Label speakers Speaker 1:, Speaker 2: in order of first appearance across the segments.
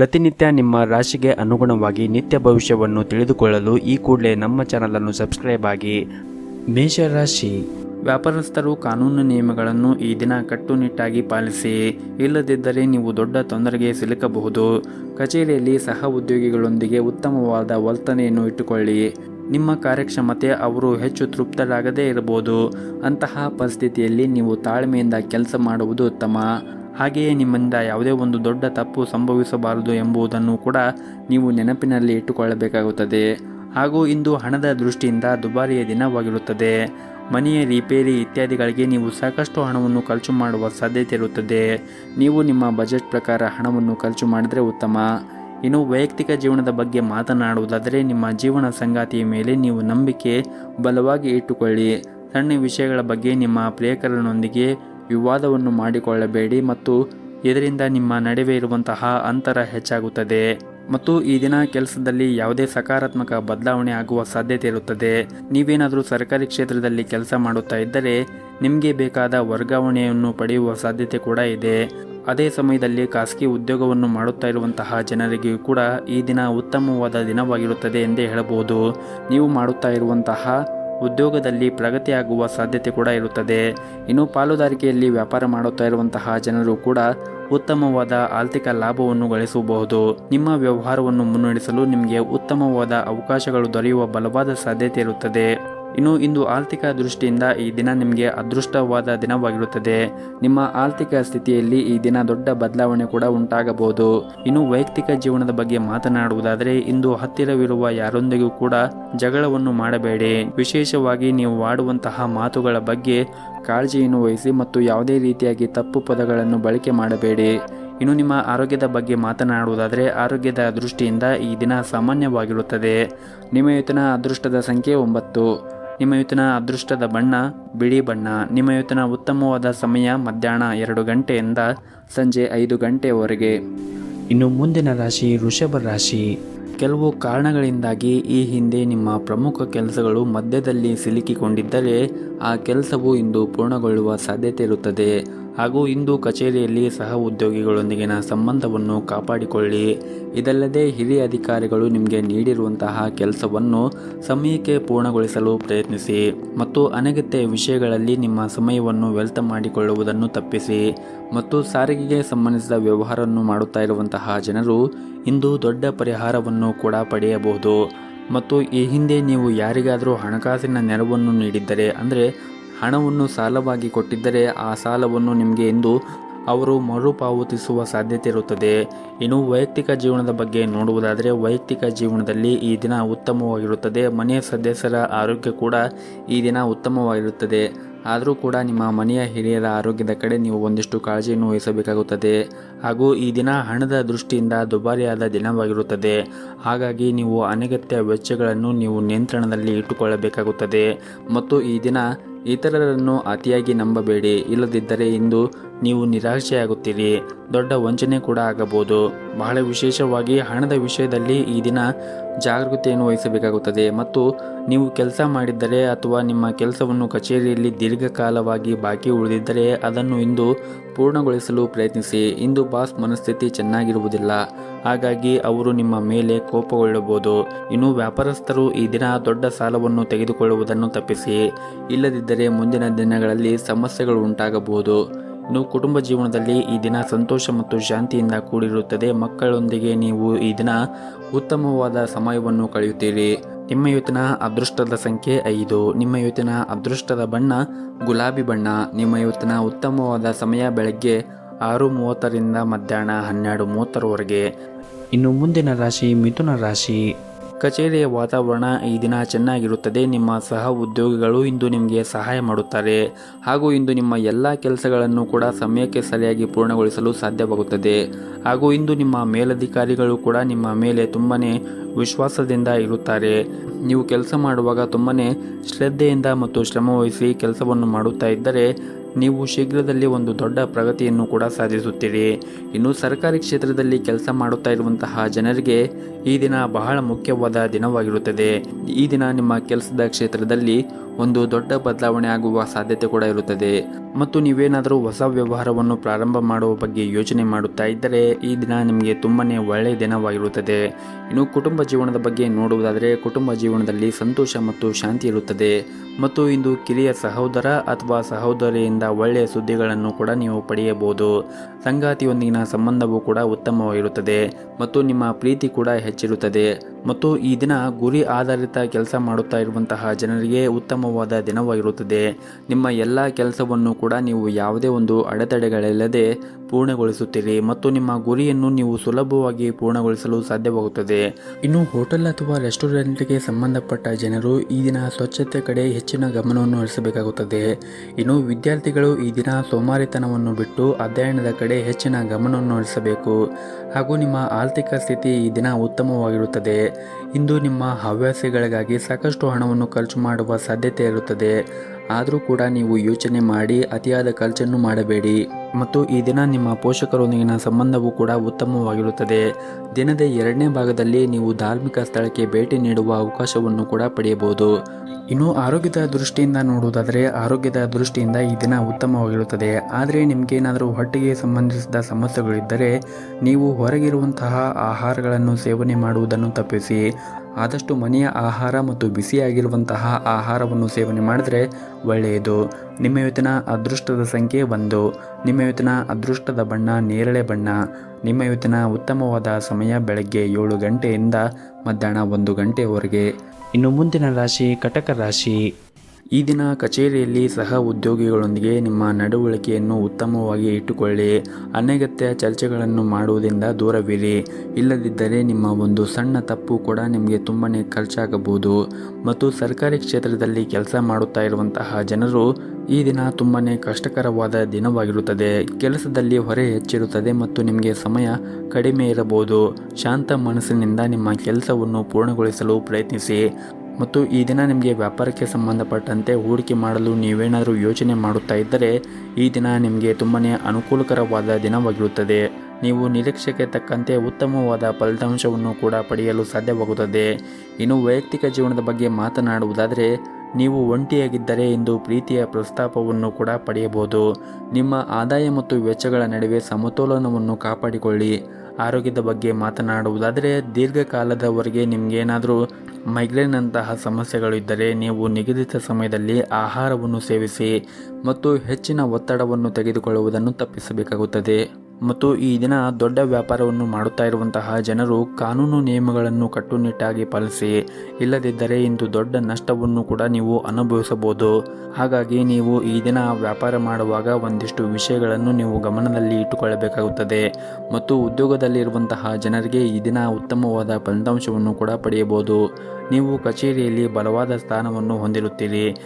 Speaker 1: ಪ್ರತಿನಿತ್ಯ ನಿಮ್ಮ ರಾಶಿಗೆ ಅನುಗುಣವಾಗಿ ನಿತ್ಯ ಭವಿಷ್ಯವನ್ನು ತಿಳಿದುಕೊಳ್ಳಲು ಈ ಕೂಡಲೇ ನಮ್ಮ ಚಾನಲನ್ನು ಸಬ್ಸ್ಕ್ರೈಬ್ ಆಗಿ. ಮೇಷರಾಶಿ ವ್ಯಾಪಾರಸ್ಥರು ಕಾನೂನು ನಿಯಮಗಳನ್ನು ಈ ದಿನ ಕಟ್ಟುನಿಟ್ಟಾಗಿ ಪಾಲಿಸಿ. ಇಲ್ಲದಿದ್ದರೆ ನೀವು ದೊಡ್ಡ ತೊಂದರೆಗೆ ಸಿಲುಕಬಹುದು. ಕಚೇರಿಯಲ್ಲಿ ಸಹ ಉದ್ಯೋಗಿಗಳೊಂದಿಗೆ ಉತ್ತಮವಾದ ವರ್ತನೆಯನ್ನು ಇಟ್ಟುಕೊಳ್ಳಿ. ನಿಮ್ಮ ಕಾರ್ಯಕ್ಷಮತೆ ಅವರು ಹೆಚ್ಚು ತೃಪ್ತರಾಗದೇ ಇರಬಹುದು. ಅಂತಹ ಪರಿಸ್ಥಿತಿಯಲ್ಲಿ ನೀವು ತಾಳ್ಮೆಯಿಂದ ಕೆಲಸ ಮಾಡುವುದು ಉತ್ತಮ. ಹಾಗೆಯೇ ನಿಮ್ಮಿಂದ ಯಾವುದೇ ಒಂದು ದೊಡ್ಡ ತಪ್ಪು ಸಂಭವಿಸಬಾರದು ಎಂಬುದನ್ನು ಕೂಡ ನೀವು ನೆನಪಿನಲ್ಲಿ ಇಟ್ಟುಕೊಳ್ಳಬೇಕಾಗುತ್ತದೆ. ಹಾಗೂ ಇಂದು ಹಣದ ದೃಷ್ಟಿಯಿಂದ ದುಬಾರಿಯ ದಿನವಾಗಿರುತ್ತದೆ. ಮನೆಯ ರಿಪೇರಿ ಇತ್ಯಾದಿಗಳಿಗೆ ನೀವು ಸಾಕಷ್ಟು ಹಣವನ್ನು ಖರ್ಚು ಮಾಡುವ ಸಾಧ್ಯತೆ ಇರುತ್ತದೆ. ನೀವು ನಿಮ್ಮ ಬಜೆಟ್ ಪ್ರಕಾರ ಹಣವನ್ನು ಖರ್ಚು ಮಾಡಿದರೆ ಉತ್ತಮ. ಇನ್ನು ವೈಯಕ್ತಿಕ ಜೀವನದ ಬಗ್ಗೆ ಮಾತನಾಡುವುದಾದರೆ ನಿಮ್ಮ ಜೀವನ ಸಂಗಾತಿಯ ಮೇಲೆ ನೀವು ನಂಬಿಕೆ ಬಲವಾಗಿ ಇಟ್ಟುಕೊಳ್ಳಿ. ಸಣ್ಣ ವಿಷಯಗಳ ಬಗ್ಗೆ ನಿಮ್ಮ ಪ್ರಿಯಕರನೊಂದಿಗೆ ವಿವಾದವನ್ನು ಮಾಡಿಕೊಳ್ಳಬೇಡಿ ಮತ್ತು ಇದರಿಂದ ನಿಮ್ಮ ನಡುವೆ ಇರುವಂತಹ ಅಂತರ ಹೆಚ್ಚಾಗುತ್ತದೆ. ಮತ್ತು ಈ ದಿನ ಕೆಲಸದಲ್ಲಿ ಯಾವುದೇ ಸಕಾರಾತ್ಮಕ ಬದಲಾವಣೆ ಆಗುವ ಸಾಧ್ಯತೆ ಇರುತ್ತದೆ. ನೀವೇನಾದರೂ ಸರ್ಕಾರಿ ಕ್ಷೇತ್ರದಲ್ಲಿ ಕೆಲಸ ಮಾಡುತ್ತಾ ಇದ್ದರೆ ನಿಮಗೆ ಬೇಕಾದ ವರ್ಗಾವಣೆಯನ್ನು ಪಡೆಯುವ ಸಾಧ್ಯತೆ ಕೂಡ ಇದೆ. ಅದೇ ಸಮಯದಲ್ಲಿ ಖಾಸಗಿ ಉದ್ಯೋಗವನ್ನು ಮಾಡುತ್ತಾ ಇರುವಂತಹ ಜನರಿಗೂ ಕೂಡ ಈ ದಿನ ಉತ್ತಮವಾದ ದಿನವಾಗಿರುತ್ತದೆ ಎಂದೇ ಹೇಳಬಹುದು. ನೀವು ಮಾಡುತ್ತಾ ಇರುವಂತಹ ಉದ್ಯೋಗದಲ್ಲಿ ಪ್ರಗತಿಯಾಗುವ ಸಾಧ್ಯತೆ ಕೂಡ ಇರುತ್ತದೆ. ಇನ್ನು ಪಾಲುದಾರಿಕೆಯಲ್ಲಿ ವ್ಯಾಪಾರ ಮಾಡುತ್ತಾ ಇರುವಂತಹ ಜನರು ಕೂಡ ಉತ್ತಮವಾದ ಆರ್ಥಿಕ ಲಾಭವನ್ನು ಗಳಿಸಬಹುದು. ನಿಮ್ಮ ವ್ಯವಹಾರವನ್ನು ಮುನ್ನಡೆಸಲು ನಿಮಗೆ ಉತ್ತಮವಾದ ಅವಕಾಶಗಳು ದೊರೆಯುವ ಬಲವಾದ ಸಾಧ್ಯತೆ ಇರುತ್ತದೆ. ಇನ್ನು ಇಂದು ಆರ್ಥಿಕ ದೃಷ್ಟಿಯಿಂದ ಈ ದಿನ ನಿಮಗೆ ಅದೃಷ್ಟವಾದ ದಿನವಾಗಿರುತ್ತದೆ. ನಿಮ್ಮ ಆರ್ಥಿಕ ಸ್ಥಿತಿಯಲ್ಲಿ ಈ ದಿನ ದೊಡ್ಡ ಬದಲಾವಣೆ ಕೂಡ ಉಂಟಾಗಬಹುದು. ಇನ್ನು ವೈಯಕ್ತಿಕ ಜೀವನದ ಬಗ್ಗೆ ಮಾತನಾಡುವುದಾದರೆ, ಇಂದು ಹತ್ತಿರವಿರುವ ಯಾರೊಂದಿಗೂ ಕೂಡ ಜಗಳವನ್ನು ಮಾಡಬೇಡಿ. ವಿಶೇಷವಾಗಿ ನೀವು ಆಡುವಂತಹ ಮಾತುಗಳ ಬಗ್ಗೆ ಕಾಳಜಿಯನ್ನು ವಹಿಸಿ ಮತ್ತು ಯಾವುದೇ ರೀತಿಯಾಗಿ ತಪ್ಪು ಪದಗಳನ್ನು ಬಳಕೆ ಮಾಡಬೇಡಿ. ಇನ್ನು ನಿಮ್ಮ ಆರೋಗ್ಯದ ಬಗ್ಗೆ ಮಾತನಾಡುವುದಾದರೆ, ಆರೋಗ್ಯದ ದೃಷ್ಟಿಯಿಂದ ಈ ದಿನ ಸಾಮಾನ್ಯವಾಗಿರುತ್ತದೆ. ನಿಮ್ಮ ಅದೃಷ್ಟದ ಸಂಖ್ಯೆ ಒಂಬತ್ತು. ನಿಮ್ಮ ಅದೃಷ್ಟದ ಬಣ್ಣ ಬಿಳಿ ಬಣ್ಣ. ನಿಮ್ಮ ಉತ್ತಮವಾದ ಸಮಯ ಮಧ್ಯಾಹ್ನ ಎರಡು ಗಂಟೆಯಿಂದ ಸಂಜೆ ಐದು ಗಂಟೆವರೆಗೆ. ಇನ್ನು ಮುಂದಿನ ರಾಶಿ ವೃಷಭ ರಾಶಿ. ಕೆಲವು ಕಾರಣಗಳಿಂದಾಗಿ ಈ ಹಿಂದೆ ನಿಮ್ಮ ಪ್ರಮುಖ ಕೆಲಸಗಳು ಮಧ್ಯದಲ್ಲಿ ಸಿಲುಕಿಕೊಂಡಿದ್ದರೆ ಆ ಕೆಲಸವು ಇಂದು ಪೂರ್ಣಗೊಳ್ಳುವ ಸಾಧ್ಯತೆ ಇರುತ್ತದೆ. ಹಾಗೂ ಇಂದು ಕಚೇರಿಯಲ್ಲಿ ಸಹ ಉದ್ಯೋಗಿಗಳೊಂದಿಗಿನ ಸಂಬಂಧವನ್ನು ಕಾಪಾಡಿಕೊಳ್ಳಿ. ಇದಲ್ಲದೆ ಹಿರಿಯ ಅಧಿಕಾರಿಗಳು ನಿಮಗೆ ನೀಡಿರುವಂತಹ ಕೆಲಸವನ್ನು ಸಮಯಕ್ಕೆ ಪೂರ್ಣಗೊಳಿಸಲು ಪ್ರಯತ್ನಿಸಿ ಮತ್ತು ಅನಗತ್ಯ ವಿಷಯಗಳಲ್ಲಿ ನಿಮ್ಮ ಸಮಯವನ್ನು ವ್ಯರ್ಥ ಮಾಡಿಕೊಳ್ಳುವುದನ್ನು ತಪ್ಪಿಸಿ ಮತ್ತು ಸಾರಿಗೆಗೆ ಸಂಬಂಧಿಸಿದ ವ್ಯವಹಾರವನ್ನು ಮಾಡುತ್ತಾ ಇರುವಂತಹ ಜನರು ಇಂದು ದೊಡ್ಡ ಪರಿಹಾರವನ್ನು ಕೂಡ ಪಡೆಯಬಹುದು. ಮತ್ತು ಈ ಹಿಂದೆ ನೀವು ಯಾರಿಗಾದರೂ ಹಣಕಾಸಿನ ನೆರವನ್ನು ನೀಡಿದ್ದರೆ ಅಂದರೆ ಹಣವನ್ನು ಸಾಲವಾಗಿ ಕೊಟ್ಟಿದ್ದರೆ ಆ ಸಾಲವನ್ನು ನಿಮಗೆ ಎಂದು ಅವರು ಮರುಪಾವತಿಸುವ ಸಾಧ್ಯತೆ ಇರುತ್ತದೆ. ಇನ್ನು ವೈಯಕ್ತಿಕ ಜೀವನದ ಬಗ್ಗೆ ನೋಡುವುದಾದರೆ, ವೈಯಕ್ತಿಕ ಜೀವನದಲ್ಲಿ ಈ ದಿನ ಉತ್ತಮವಾಗಿರುತ್ತದೆ. ಮನೆಯ ಸದಸ್ಯರ ಆರೋಗ್ಯ ಕೂಡ ಈ ದಿನ ಉತ್ತಮವಾಗಿರುತ್ತದೆ. ಆದರೂ ಕೂಡ ನಿಮ್ಮ ಮನೆಯ ಹಿರಿಯರ ಆರೋಗ್ಯದ ಕಡೆ ನೀವು ಒಂದಿಷ್ಟು ಕಾಳಜಿಯನ್ನು ವಹಿಸಬೇಕಾಗುತ್ತದೆ. ಹಾಗೂ ಈ ದಿನ ಹಣದ ದೃಷ್ಟಿಯಿಂದ ದುಬಾರಿಯಾದ ದಿನವಾಗಿರುತ್ತದೆ. ಹಾಗಾಗಿ ನೀವು ಅನಗತ್ಯ ವೆಚ್ಚಗಳನ್ನು ನೀವು ನಿಯಂತ್ರಣದಲ್ಲಿ ಇಟ್ಟುಕೊಳ್ಳಬೇಕಾಗುತ್ತದೆ. ಮತ್ತು ಈ ದಿನ ಇತರರನ್ನು ಅತಿಯಾಗಿ ನಂಬಬೇಡಿ ಇಲ್ಲದಿದ್ದರೆ ಇಂದು ನೀವು ನಿರಾಶೆಯಾಗುತ್ತೀರಿ. ದೊಡ್ಡ ವಂಚನೆ ಕೂಡ ಆಗಬಹುದು. ಬಹಳ ವಿಶೇಷವಾಗಿ ಹಣದ ವಿಷಯದಲ್ಲಿ ಈ ದಿನ ಜಾಗೃತೆಯನ್ನು ವಹಿಸಬೇಕಾಗುತ್ತದೆ. ಮತ್ತು ನೀವು ಕೆಲಸ ಮಾಡಿದ್ದರೆ ಅಥವಾ ನಿಮ್ಮ ಕೆಲಸವನ್ನು ಕಚೇರಿಯಲ್ಲಿ ದೀರ್ಘಕಾಲವಾಗಿ ಬಾಕಿ ಉಳಿದಿದ್ದರೆ ಅದನ್ನು ಇಂದು ಪೂರ್ಣಗೊಳಿಸಲು ಪ್ರಯತ್ನಿಸಿ. ಇಂದು ಬಾಸ್ ಮನಸ್ಥಿತಿ ಚೆನ್ನಾಗಿರುವುದಿಲ್ಲ. ಹಾಗಾಗಿ ಅವರು ನಿಮ್ಮ ಮೇಲೆ ಕೋಪಗೊಳ್ಳಬಹುದು. ಇನ್ನು ವ್ಯಾಪಾರಸ್ಥರು ಈ ದಿನ ದೊಡ್ಡ ಸಾಲವನ್ನು ತೆಗೆದುಕೊಳ್ಳುವುದನ್ನು ತಪ್ಪಿಸಿ. ಇಲ್ಲದಿದ್ದರೆ ಮುಂದಿನ ದಿನಗಳಲ್ಲಿ ಸಮಸ್ಯೆಗಳು ಉಂಟಾಗಬಹುದು. ಇನ್ನು ಕುಟುಂಬ ಜೀವನದಲ್ಲಿ ಈ ದಿನ ಸಂತೋಷ ಮತ್ತು ಶಾಂತಿಯಿಂದ ಕೂಡಿರುತ್ತದೆ. ಮಕ್ಕಳೊಂದಿಗೆ ನೀವು ಈ ದಿನ ಉತ್ತಮವಾದ ಸಮಯವನ್ನು ಕಳೆಯುತ್ತೀರಿ. ನಿಮ್ಮ ಇವತ್ತಿನ ಅದೃಷ್ಟದ ಸಂಖ್ಯೆ ಐದು. ನಿಮ್ಮ ಇವತ್ತಿನ ಅದೃಷ್ಟದ ಬಣ್ಣ ಗುಲಾಬಿ ಬಣ್ಣ. ನಿಮ್ಮ ಇವತ್ತಿನ ಉತ್ತಮವಾದ ಸಮಯ ಬೆಳಗ್ಗೆ ಆರು ಮೂವತ್ತರಿಂದ ಮಧ್ಯಾಹ್ನ ಹನ್ನೆರಡು ಮೂವತ್ತರವರೆಗೆ. ಇನ್ನು ಮುಂದಿನ ರಾಶಿ ಮಿಥುನ ರಾಶಿ. ಕಚೇರಿಯ ವಾತಾವರಣ ಈ ದಿನ ಚೆನ್ನಾಗಿರುತ್ತದೆ. ನಿಮ್ಮ ಸಹ ಉದ್ಯೋಗಿಗಳು ಇಂದು ನಿಮಗೆ ಸಹಾಯ ಮಾಡುತ್ತಾರೆ. ಹಾಗೂ ಇಂದು ನಿಮ್ಮ ಎಲ್ಲ ಕೆಲಸಗಳನ್ನು ಕೂಡ ಸಮಯಕ್ಕೆ ಸರಿಯಾಗಿ ಪೂರ್ಣಗೊಳಿಸಲು ಸಾಧ್ಯವಾಗುತ್ತದೆ. ಹಾಗೂ ಇಂದು ನಿಮ್ಮ ಮೇಲಧಿಕಾರಿಗಳು ಕೂಡ ನಿಮ್ಮ ಮೇಲೆ ತುಂಬನೇ ವಿಶ್ವಾಸದಿಂದ ಇರುತ್ತಾರೆ. ನೀವು ಕೆಲಸ ಮಾಡುವಾಗ ತುಂಬನೇ ಶ್ರದ್ಧೆಯಿಂದ ಮತ್ತು ಶ್ರಮವಹಿಸಿ ಕೆಲಸವನ್ನು ಮಾಡುತ್ತಾ ಇದ್ದರೆ ನೀವು ಶೀಘ್ರದಲ್ಲಿ ಒಂದು ದೊಡ್ಡ ಪ್ರಗತಿಯನ್ನು ಕೂಡ ಸಾಧಿಸುತ್ತೀರಿ. ಇನ್ನು ಸರ್ಕಾರಿ ಕ್ಷೇತ್ರದಲ್ಲಿ ಕೆಲಸ ಮಾಡುತ್ತಾ ಇರುವಂತಹ ಜನರಿಗೆ ಈ ದಿನ ಬಹಳ ಮುಖ್ಯವಾದ ದಿನವಾಗಿರುತ್ತದೆ. ಈ ದಿನ ನಿಮ್ಮ ಕೆಲಸದ ಕ್ಷೇತ್ರದಲ್ಲಿ ಒಂದು ದೊಡ್ಡ ಬದಲಾವಣೆ ಆಗುವ ಸಾಧ್ಯತೆ ಕೂಡ ಇರುತ್ತದೆ. ಮತ್ತು ನೀವೇನಾದರೂ ಹೊಸ ವ್ಯವಹಾರವನ್ನು ಪ್ರಾರಂಭ ಮಾಡುವ ಬಗ್ಗೆ ಯೋಚನೆ ಮಾಡುತ್ತಾ ಇದ್ದರೆ ಈ ದಿನ ನಿಮಗೆ ತುಂಬನೇ ಒಳ್ಳೆಯ ದಿನವಾಗಿರುತ್ತದೆ. ಇನ್ನು ಕುಟುಂಬ ಜೀವನದ ಬಗ್ಗೆ ನೋಡುವುದಾದರೆ ಕುಟುಂಬ ಜೀವನದಲ್ಲಿ ಸಂತೋಷ ಮತ್ತು ಶಾಂತಿ ಇರುತ್ತದೆ. ಮತ್ತು ಇಂದು ಕಿರಿಯ ಸಹೋದರ ಅಥವಾ ಸಹೋದರಿಯಿಂದ ಒಳ್ಳೆಯ ಸುದ್ದಿಗಳನ್ನು ಕೂಡ ನೀವು ಪಡೆಯಬಹುದು. ಸಂಗಾತಿಯೊಂದಿಗಿನ ಸಂಬಂಧವು ಕೂಡ ಉತ್ತಮವಾಗಿರುತ್ತದೆ ಮತ್ತು ನಿಮ್ಮ ಪ್ರೀತಿ ಕೂಡ ಹೆಚ್ಚಿರುತ್ತದೆ. ಮತ್ತು ಈ ದಿನ ಗುರಿ ಆಧಾರಿತ ಕೆಲಸ ಮಾಡುತ್ತಾ ಇರುವಂತಹ ಜನರಿಗೆ ಉತ್ತಮವಾದ ದಿನವಾಗಿರುತ್ತದೆ. ನಿಮ್ಮ ಎಲ್ಲ ಕೆಲಸವನ್ನು ಕೂಡ ನೀವು ಯಾವುದೇ ಒಂದು ಅಡೆತಡೆಗಳಿಲ್ಲದೆ ಪೂರ್ಣಗೊಳಿಸುತ್ತೀರಿ ಮತ್ತು ನಿಮ್ಮ ಗುರಿಯನ್ನು ನೀವು ಸುಲಭವಾಗಿ ಪೂರ್ಣಗೊಳಿಸಲು ಸಾಧ್ಯವಾಗುತ್ತದೆ. ಇನ್ನು ಹೋಟೆಲ್ ಅಥವಾ ರೆಸ್ಟೋರೆಂಟ್ಗೆ ಸಂಬಂಧಪಟ್ಟ ಜನರು ಈ ದಿನ ಸ್ವಚ್ಛತೆ ಕಡೆ ಹೆಚ್ಚಿನ ಗಮನವನ್ನು ಹರಿಸಬೇಕಾಗುತ್ತದೆ. ಇನ್ನು ವಿದ್ಯಾರ್ಥಿಗಳು ಈ ದಿನ ಸೋಮಾರಿತನವನ್ನು ಬಿಟ್ಟು ಅಧ್ಯಯನದ ಕಡೆ ಹೆಚ್ಚಿನ ಗಮನವನ್ನು ಹರಿಸಬೇಕು ಹಾಗೂ ನಿಮ್ಮ ಆರ್ಥಿಕ ಸ್ಥಿತಿ ಈ ದಿನ ಉತ್ತಮವಾಗಿರುತ್ತದೆ. ಇಂದು ನಿಮ್ಮ ಹವ್ಯಾಸಗಳಿಗಾಗಿ ಸಾಕಷ್ಟು ಹಣವನ್ನು ಖರ್ಚು ಮಾಡುವ ಸಾಧ್ಯತೆ ಇರುತ್ತದೆ ಆದರೂ ಕೂಡ ನೀವು ಯೋಚನೆ ಮಾಡಿ ಅತಿಯಾದ ಖರ್ಚನ್ನು ಮಾಡಬೇಡಿ. ಮತ್ತು ಈ ದಿನ ನಿಮ್ಮ ಪೋಷಕರೊಂದಿಗಿನ ಸಂಬಂಧವು ಕೂಡ ಉತ್ತಮವಾಗಿರುತ್ತದೆ. ದಿನದ ಎರಡನೇ ಭಾಗದಲ್ಲಿ ನೀವು ಧಾರ್ಮಿಕ ಸ್ಥಳಕ್ಕೆ ಭೇಟಿ ನೀಡುವ ಅವಕಾಶವನ್ನು ಕೂಡ ಪಡೆಯಬಹುದು. ಇನ್ನು ಆರೋಗ್ಯದ ದೃಷ್ಟಿಯಿಂದ ನೋಡುವುದಾದರೆ, ಆರೋಗ್ಯದ ದೃಷ್ಟಿಯಿಂದ ಈ ದಿನ ಉತ್ತಮವಾಗಿರುತ್ತದೆ. ಆದರೆ ನಿಮಗೇನಾದರೂ ಹೊಟ್ಟೆಗೆ ಸಂಬಂಧಿಸಿದ ಸಮಸ್ಯೆಗಳಿದ್ದರೆ, ನೀವು ಹೊರಗಿರುವಂತಹ ಆಹಾರಗಳನ್ನು ಸೇವನೆ ಮಾಡುವುದನ್ನು ತಪ್ಪಿಸಿ. ಆದಷ್ಟು ಮನೆಯ ಆಹಾರ ಮತ್ತು ಬಿಸಿಯಾಗಿರುವಂತಹ ಆಹಾರವನ್ನು ಸೇವನೆ ಮಾಡಿದರೆ ಒಳ್ಳೆಯದು. ನಿಮ್ಮ ಇವತ್ತಿನ ಅದೃಷ್ಟದ ಸಂಖ್ಯೆ ಒಂದು. ನಿಮ್ಮ ಇವತ್ತಿನ ಅದೃಷ್ಟದ ಬಣ್ಣ ನೇರಳೆ ಬಣ್ಣ. ನಿಮ್ಮ ಇವತ್ತಿನ ಉತ್ತಮವಾದ ಸಮಯ ಬೆಳಗ್ಗೆ ಏಳು ಗಂಟೆಯಿಂದ ಮಧ್ಯಾಹ್ನ ಒಂದು ಗಂಟೆವರೆಗೆ. ಇನ್ನು ಮುಂದಿನ ರಾಶಿ ಕಟಕ ರಾಶಿ. ಈ ದಿನ ಕಚೇರಿಯಲ್ಲಿ ಸಹ ಉದ್ಯೋಗಿಗಳೊಂದಿಗೆ ನಿಮ್ಮ ನಡವಳಿಕೆಯನ್ನು ಉತ್ತಮವಾಗಿ ಇಟ್ಟುಕೊಳ್ಳಿ. ಅನಗತ್ಯ ಚರ್ಚೆಗಳನ್ನು ಮಾಡುವುದರಿಂದ ದೂರವಿರಿ. ಇಲ್ಲದಿದ್ದರೆ ನಿಮ್ಮ ಒಂದು ಸಣ್ಣ ತಪ್ಪು ಕೂಡ ನಿಮಗೆ ತುಂಬನೇ ಖರ್ಚಾಗಬಹುದು. ಮತ್ತು ಸರ್ಕಾರಿ ಕ್ಷೇತ್ರದಲ್ಲಿ ಕೆಲಸ ಮಾಡುತ್ತಾ ಇರುವಂತಹ ಜನರು ಈ ದಿನ ತುಂಬನೇ ಕಷ್ಟಕರವಾದ ದಿನವಾಗಿರುತ್ತದೆ. ಕೆಲಸದಲ್ಲಿ ಹೊರೆ ಹೆಚ್ಚಿರುತ್ತದೆ ಮತ್ತು ನಿಮಗೆ ಸಮಯ ಕಡಿಮೆ ಇರಬಹುದು. ಶಾಂತ ಮನಸ್ಸಿನಿಂದ ನಿಮ್ಮ ಕೆಲಸವನ್ನು ಪೂರ್ಣಗೊಳಿಸಲು ಪ್ರಯತ್ನಿಸಿ. ಮತ್ತು ಈ ದಿನ ನಿಮಗೆ ವ್ಯಾಪಾರಕ್ಕೆ ಸಂಬಂಧಪಟ್ಟಂತೆ ಹೂಡಿಕೆ ಮಾಡಲು ನೀವೇನಾದರೂ ಯೋಚನೆ ಮಾಡುತ್ತಾ ಇದ್ದರೆ, ಈ ದಿನ ನಿಮಗೆ ತುಂಬನೇ ಅನುಕೂಲಕರವಾದ ದಿನವಾಗಿರುತ್ತದೆ. ನೀವು ನಿರೀಕ್ಷೆಗೆ ತಕ್ಕಂತೆ ಉತ್ತಮವಾದ ಫಲಿತಾಂಶವನ್ನು ಕೂಡ ಪಡೆಯಲು ಸಾಧ್ಯವಾಗುತ್ತದೆ. ಇನ್ನು ವೈಯಕ್ತಿಕ ಜೀವನದ ಬಗ್ಗೆ ಮಾತನಾಡುವುದಾದರೆ, ನೀವು ಒಂಟಿಯಾಗಿದ್ದರೆ ಇಂದು ಪ್ರೀತಿಯ ಪ್ರಸ್ತಾಪವನ್ನು ಕೂಡ ಪಡೆಯಬಹುದು. ನಿಮ್ಮ ಆದಾಯ ಮತ್ತು ವೆಚ್ಚಗಳ ನಡುವೆ ಸಮತೋಲನವನ್ನು ಕಾಪಾಡಿಕೊಳ್ಳಿ. ಆರೋಗ್ಯದ ಬಗ್ಗೆ ಮಾತನಾಡುವುದಾದರೆ, ದೀರ್ಘಕಾಲದವರೆಗೆ ನಿಮಗೇನಾದರೂ ಮೈಗ್ರೇನ್ ಅಂತಹ ಸಮಸ್ಯೆಗಳಿದ್ದರೆ ನೀವು ನಿಗದಿತ ಸಮಯದಲ್ಲಿ ಆಹಾರವನ್ನು ಸೇವಿಸಿ ಮತ್ತು ಹೆಚ್ಚಿನ ಒತ್ತಡವನ್ನು ತೆಗೆದುಕೊಳ್ಳುವುದನ್ನು ತಪ್ಪಿಸಬೇಕಾಗುತ್ತದೆ. ಮತ್ತು ಈ ದಿನ ದೊಡ್ಡ ವ್ಯಾಪಾರವನ್ನು ಮಾಡುತ್ತಾ ಇರುವಂತಹ ಜನರು ಕಾನೂನು ನಿಯಮಗಳನ್ನು ಕಟ್ಟುನಿಟ್ಟಾಗಿ ಪಾಲಿಸಿ, ಇಲ್ಲದಿದ್ದರೆ ಇಂದು ದೊಡ್ಡ ನಷ್ಟವನ್ನು ಕೂಡ ನೀವು ಅನುಭವಿಸಬಹುದು. ಹಾಗಾಗಿ ನೀವು ಈ ದಿನ ವ್ಯಾಪಾರ ಮಾಡುವಾಗ ಒಂದಿಷ್ಟು ವಿಷಯಗಳನ್ನು ನೀವು ಗಮನದಲ್ಲಿ ಇಟ್ಟುಕೊಳ್ಳಬೇಕಾಗುತ್ತದೆ. ಮತ್ತು ಉದ್ಯೋಗದಲ್ಲಿರುವಂತಹ ಜನರಿಗೆ ಈ ದಿನ ಉತ್ತಮವಾದ ಫಲಿತಾಂಶವನ್ನು ಕೂಡ ಪಡೆಯಬಹುದು. ನೀವು ಕಚೇರಿಯಲ್ಲಿ ಬಲವಾದ ಸ್ಥಾನವನ್ನು ಹೊಂದಿರುತ್ತೀರಿ.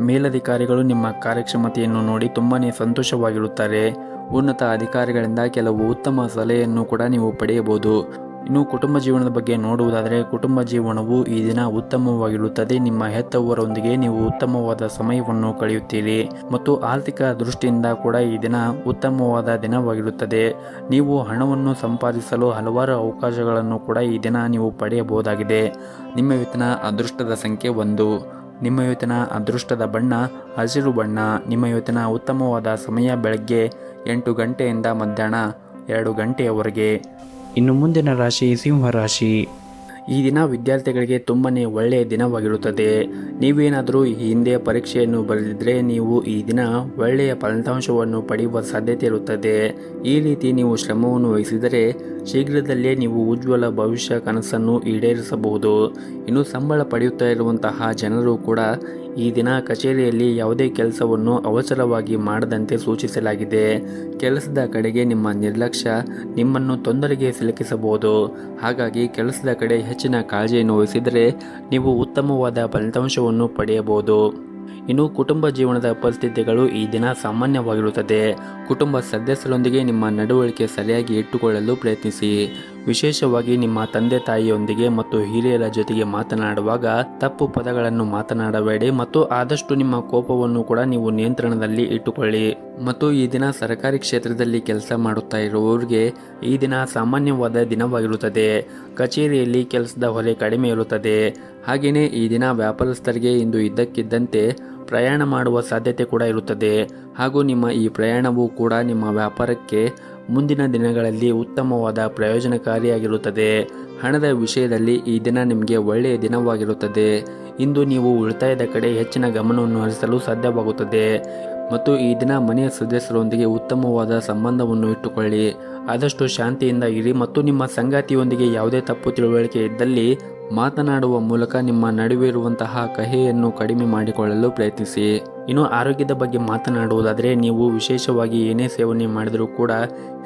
Speaker 1: ಮೇಲಧಿಕಾರಿಗಳು ನಿಮ್ಮ ಕಾರ್ಯಕ್ಷಮತೆಯನ್ನು ನೋಡಿ ತುಂಬಾ ಸಂತೋಷವಾಗಿರುತ್ತಾರೆ. ಉನ್ನತ ಅಧಿಕಾರಿಗಳಿಂದ ಕೆಲವು ಉತ್ತಮ ಸಲಹೆಯನ್ನು ಕೂಡ ನೀವು ಪಡೆಯಬಹುದು. ಇನ್ನು ಕುಟುಂಬ ಜೀವನದ ಬಗ್ಗೆ ನೋಡುವುದಾದರೆ, ಕುಟುಂಬ ಜೀವನವು ಈ ದಿನ ಉತ್ತಮವಾಗಿರುತ್ತದೆ. ನಿಮ್ಮ ಹೆತ್ತವರೊಂದಿಗೆ ನೀವು ಉತ್ತಮವಾದ ಸಮಯವನ್ನು ಕಳೆಯುತ್ತೀರಿ ಮತ್ತು ಆರ್ಥಿಕ ದೃಷ್ಟಿಯಿಂದ ಕೂಡ ಈ ದಿನ ಉತ್ತಮವಾದ ದಿನವಾಗಿರುತ್ತದೆ. ನೀವು ಹಣವನ್ನು ಸಂಪಾದಿಸಲು ಹಲವಾರು ಅವಕಾಶಗಳನ್ನು ಕೂಡ ಈ ದಿನ ನೀವು ಪಡೆಯಬಹುದಾಗಿದೆ. ನಿಮ್ಮ ವೇತನ ಅದೃಷ್ಟದ ಸಂಖ್ಯೆ ಒಂದು. ನಿಮ್ಮ ಇವತ್ತಿನ ಅದೃಷ್ಟದ ಬಣ್ಣ ಹಸಿರು ಬಣ್ಣ. ನಿಮ್ಮ ಇವತ್ತಿನ ಉತ್ತಮವಾದ ಸಮಯ, ಬೆಳಗ್ಗೆ ಎಂಟು ಗಂಟೆಯಿಂದ ಮಧ್ಯಾಹ್ನ ಎರಡು ಗಂಟೆಯವರೆಗೆ. ಇನ್ನು ಮುಂದಿನ ರಾಶಿ ಸಿಂಹ ರಾಶಿ. ಈ ದಿನ ವಿದ್ಯಾರ್ಥಿಗಳಿಗೆ ತುಂಬಾ ಒಳ್ಳೆಯ ದಿನವಾಗಿರುತ್ತದೆ. ನೀವೇನಾದರೂ ಈ ಹಿಂದೆ ಪರೀಕ್ಷೆಯನ್ನು ಬರೆದಿದ್ದರೆ ನೀವು ಈ ದಿನ ಒಳ್ಳೆಯ ಫಲಿತಾಂಶವನ್ನು ಪಡೆಯುವ ಸಾಧ್ಯತೆ ಇರುತ್ತದೆ. ಈ ರೀತಿ ನೀವು ಶ್ರಮವನ್ನು ವಹಿಸಿದರೆ ಶೀಘ್ರದಲ್ಲೇ ನೀವು ಉಜ್ವಲ ಭವಿಷ್ಯ ಕನಸನ್ನು ಈಡೇರಿಸಬಹುದು. ಇನ್ನು ಸಂಬಳ ಪಡೆಯುತ್ತಾ ಇರುವಂತಹ ಜನರು ಕೂಡ ಈ ದಿನ ಕಚೇರಿಯಲ್ಲಿ ಯಾವುದೇ ಕೆಲಸವನ್ನು ಅವಸರವಾಗಿ ಮಾಡದಂತೆ ಸೂಚಿಸಲಾಗಿದೆ. ಕೆಲಸದ ಕಡೆಗೆ ನಿಮ್ಮ ನಿರ್ಲಕ್ಷ್ಯ ನಿಮ್ಮನ್ನು ತೊಂದರೆಗೆ ಸಿಲುಕಿಸಬಹುದು. ಹಾಗಾಗಿ ಕೆಲಸದ ಕಡೆ ಹೆಚ್ಚಿನ ಕಾಳಜಿಯನ್ನು ವಹಿಸಿದರೆ ನೀವು ಉತ್ತಮವಾದ ಫಲಿತಾಂಶವನ್ನು ಪಡೆಯಬಹುದು. ಇನ್ನು ಕುಟುಂಬ ಜೀವನದ ಪರಿಸ್ಥಿತಿಗಳು ಈ ದಿನ ಸಾಮಾನ್ಯವಾಗಿರುತ್ತದೆ. ಕುಟುಂಬ ಸದಸ್ಯರೊಂದಿಗೆ ನಿಮ್ಮ ನಡವಳಿಕೆ ಸರಿಯಾಗಿ ಇಟ್ಟುಕೊಳ್ಳಲು ಪ್ರಯತ್ನಿಸಿ. ವಿಶೇಷವಾಗಿ ನಿಮ್ಮ ತಂದೆ ತಾಯಿಯೊಂದಿಗೆ ಮತ್ತು ಹಿರಿಯರ ಜೊತೆಗೆ ಮಾತನಾಡುವಾಗ ತಪ್ಪು ಪದಗಳನ್ನು ಮಾತನಾಡಬೇಡಿ ಮತ್ತು ಆದಷ್ಟು ನಿಮ್ಮ ಕೋಪವನ್ನು ಕೂಡ ನೀವು ನಿಯಂತ್ರಣದಲ್ಲಿ ಇಟ್ಟುಕೊಳ್ಳಿ. ಮತ್ತು ಈ ದಿನ ಸರ್ಕಾರಿ ಕ್ಷೇತ್ರದಲ್ಲಿ ಕೆಲಸ ಮಾಡುತ್ತಾ ಇರುವವರಿಗೆ ಈ ದಿನ ಸಾಮಾನ್ಯವಾದ ದಿನವಾಗಿರುತ್ತದೆ. ಕಚೇರಿಯಲ್ಲಿ ಕೆಲಸದ ಹೊರೆ ಕಡಿಮೆ ಇರುತ್ತದೆ. ಹಾಗೆಯೇ ಈ ದಿನ ವ್ಯಾಪಾರಸ್ಥರಿಗೆ ಇಂದು ಇದ್ದಕ್ಕಿದ್ದಂತೆ ಪ್ರಯಾಣ ಮಾಡುವ ಸಾಧ್ಯತೆ ಕೂಡ ಇರುತ್ತದೆ. ಹಾಗೂ ನಿಮ್ಮ ಈ ಪ್ರಯಾಣವು ಕೂಡ ನಿಮ್ಮ ವ್ಯಾಪಾರಕ್ಕೆ ಮುಂದಿನ ದಿನಗಳಲ್ಲಿ ಉತ್ತಮವಾದ ಪ್ರಯೋಜನಕಾರಿಯಾಗಿರುತ್ತದೆ. ಹಣದ ವಿಷಯದಲ್ಲಿ ಈ ದಿನ ನಿಮಗೆ ಒಳ್ಳೆಯ ದಿನವಾಗಿರುತ್ತದೆ. ಇಂದು ನೀವು ಉಳಿತಾಯದ ಕಡೆ ಹೆಚ್ಚಿನ ಗಮನವನ್ನು ಹರಿಸಲು ಸಾಧ್ಯವಾಗುತ್ತದೆ. ಮತ್ತು ಈ ದಿನ ಮನೆಯ ಸದಸ್ಯರೊಂದಿಗೆ ಉತ್ತಮವಾದ ಸಂಬಂಧವನ್ನು ಇಟ್ಟುಕೊಳ್ಳಿ. ಆದಷ್ಟು ಶಾಂತಿಯಿಂದ ಇರಿ ಮತ್ತು ನಿಮ್ಮ ಸಂಗಾತಿಯೊಂದಿಗೆ ಯಾವುದೇ ತಪ್ಪು ತಿಳುವಳಿಕೆ ಇದ್ದಲ್ಲಿ ಮಾತನಾಡುವ ಮೂಲಕ ನಿಮ್ಮ ನಡುವೆ ಇರುವಂತಹ ಕಹೆಯನ್ನು ಕಡಿಮೆ ಮಾಡಿಕೊಳ್ಳಲು ಪ್ರಯತ್ನಿಸಿ. ಇನ್ನು ಆರೋಗ್ಯದ ಬಗ್ಗೆ ಮಾತನಾಡುವುದಾದರೆ ನೀವು ವಿಶೇಷವಾಗಿ ಏನೇ ಸೇವನೆ ಮಾಡಿದರೂ ಕೂಡ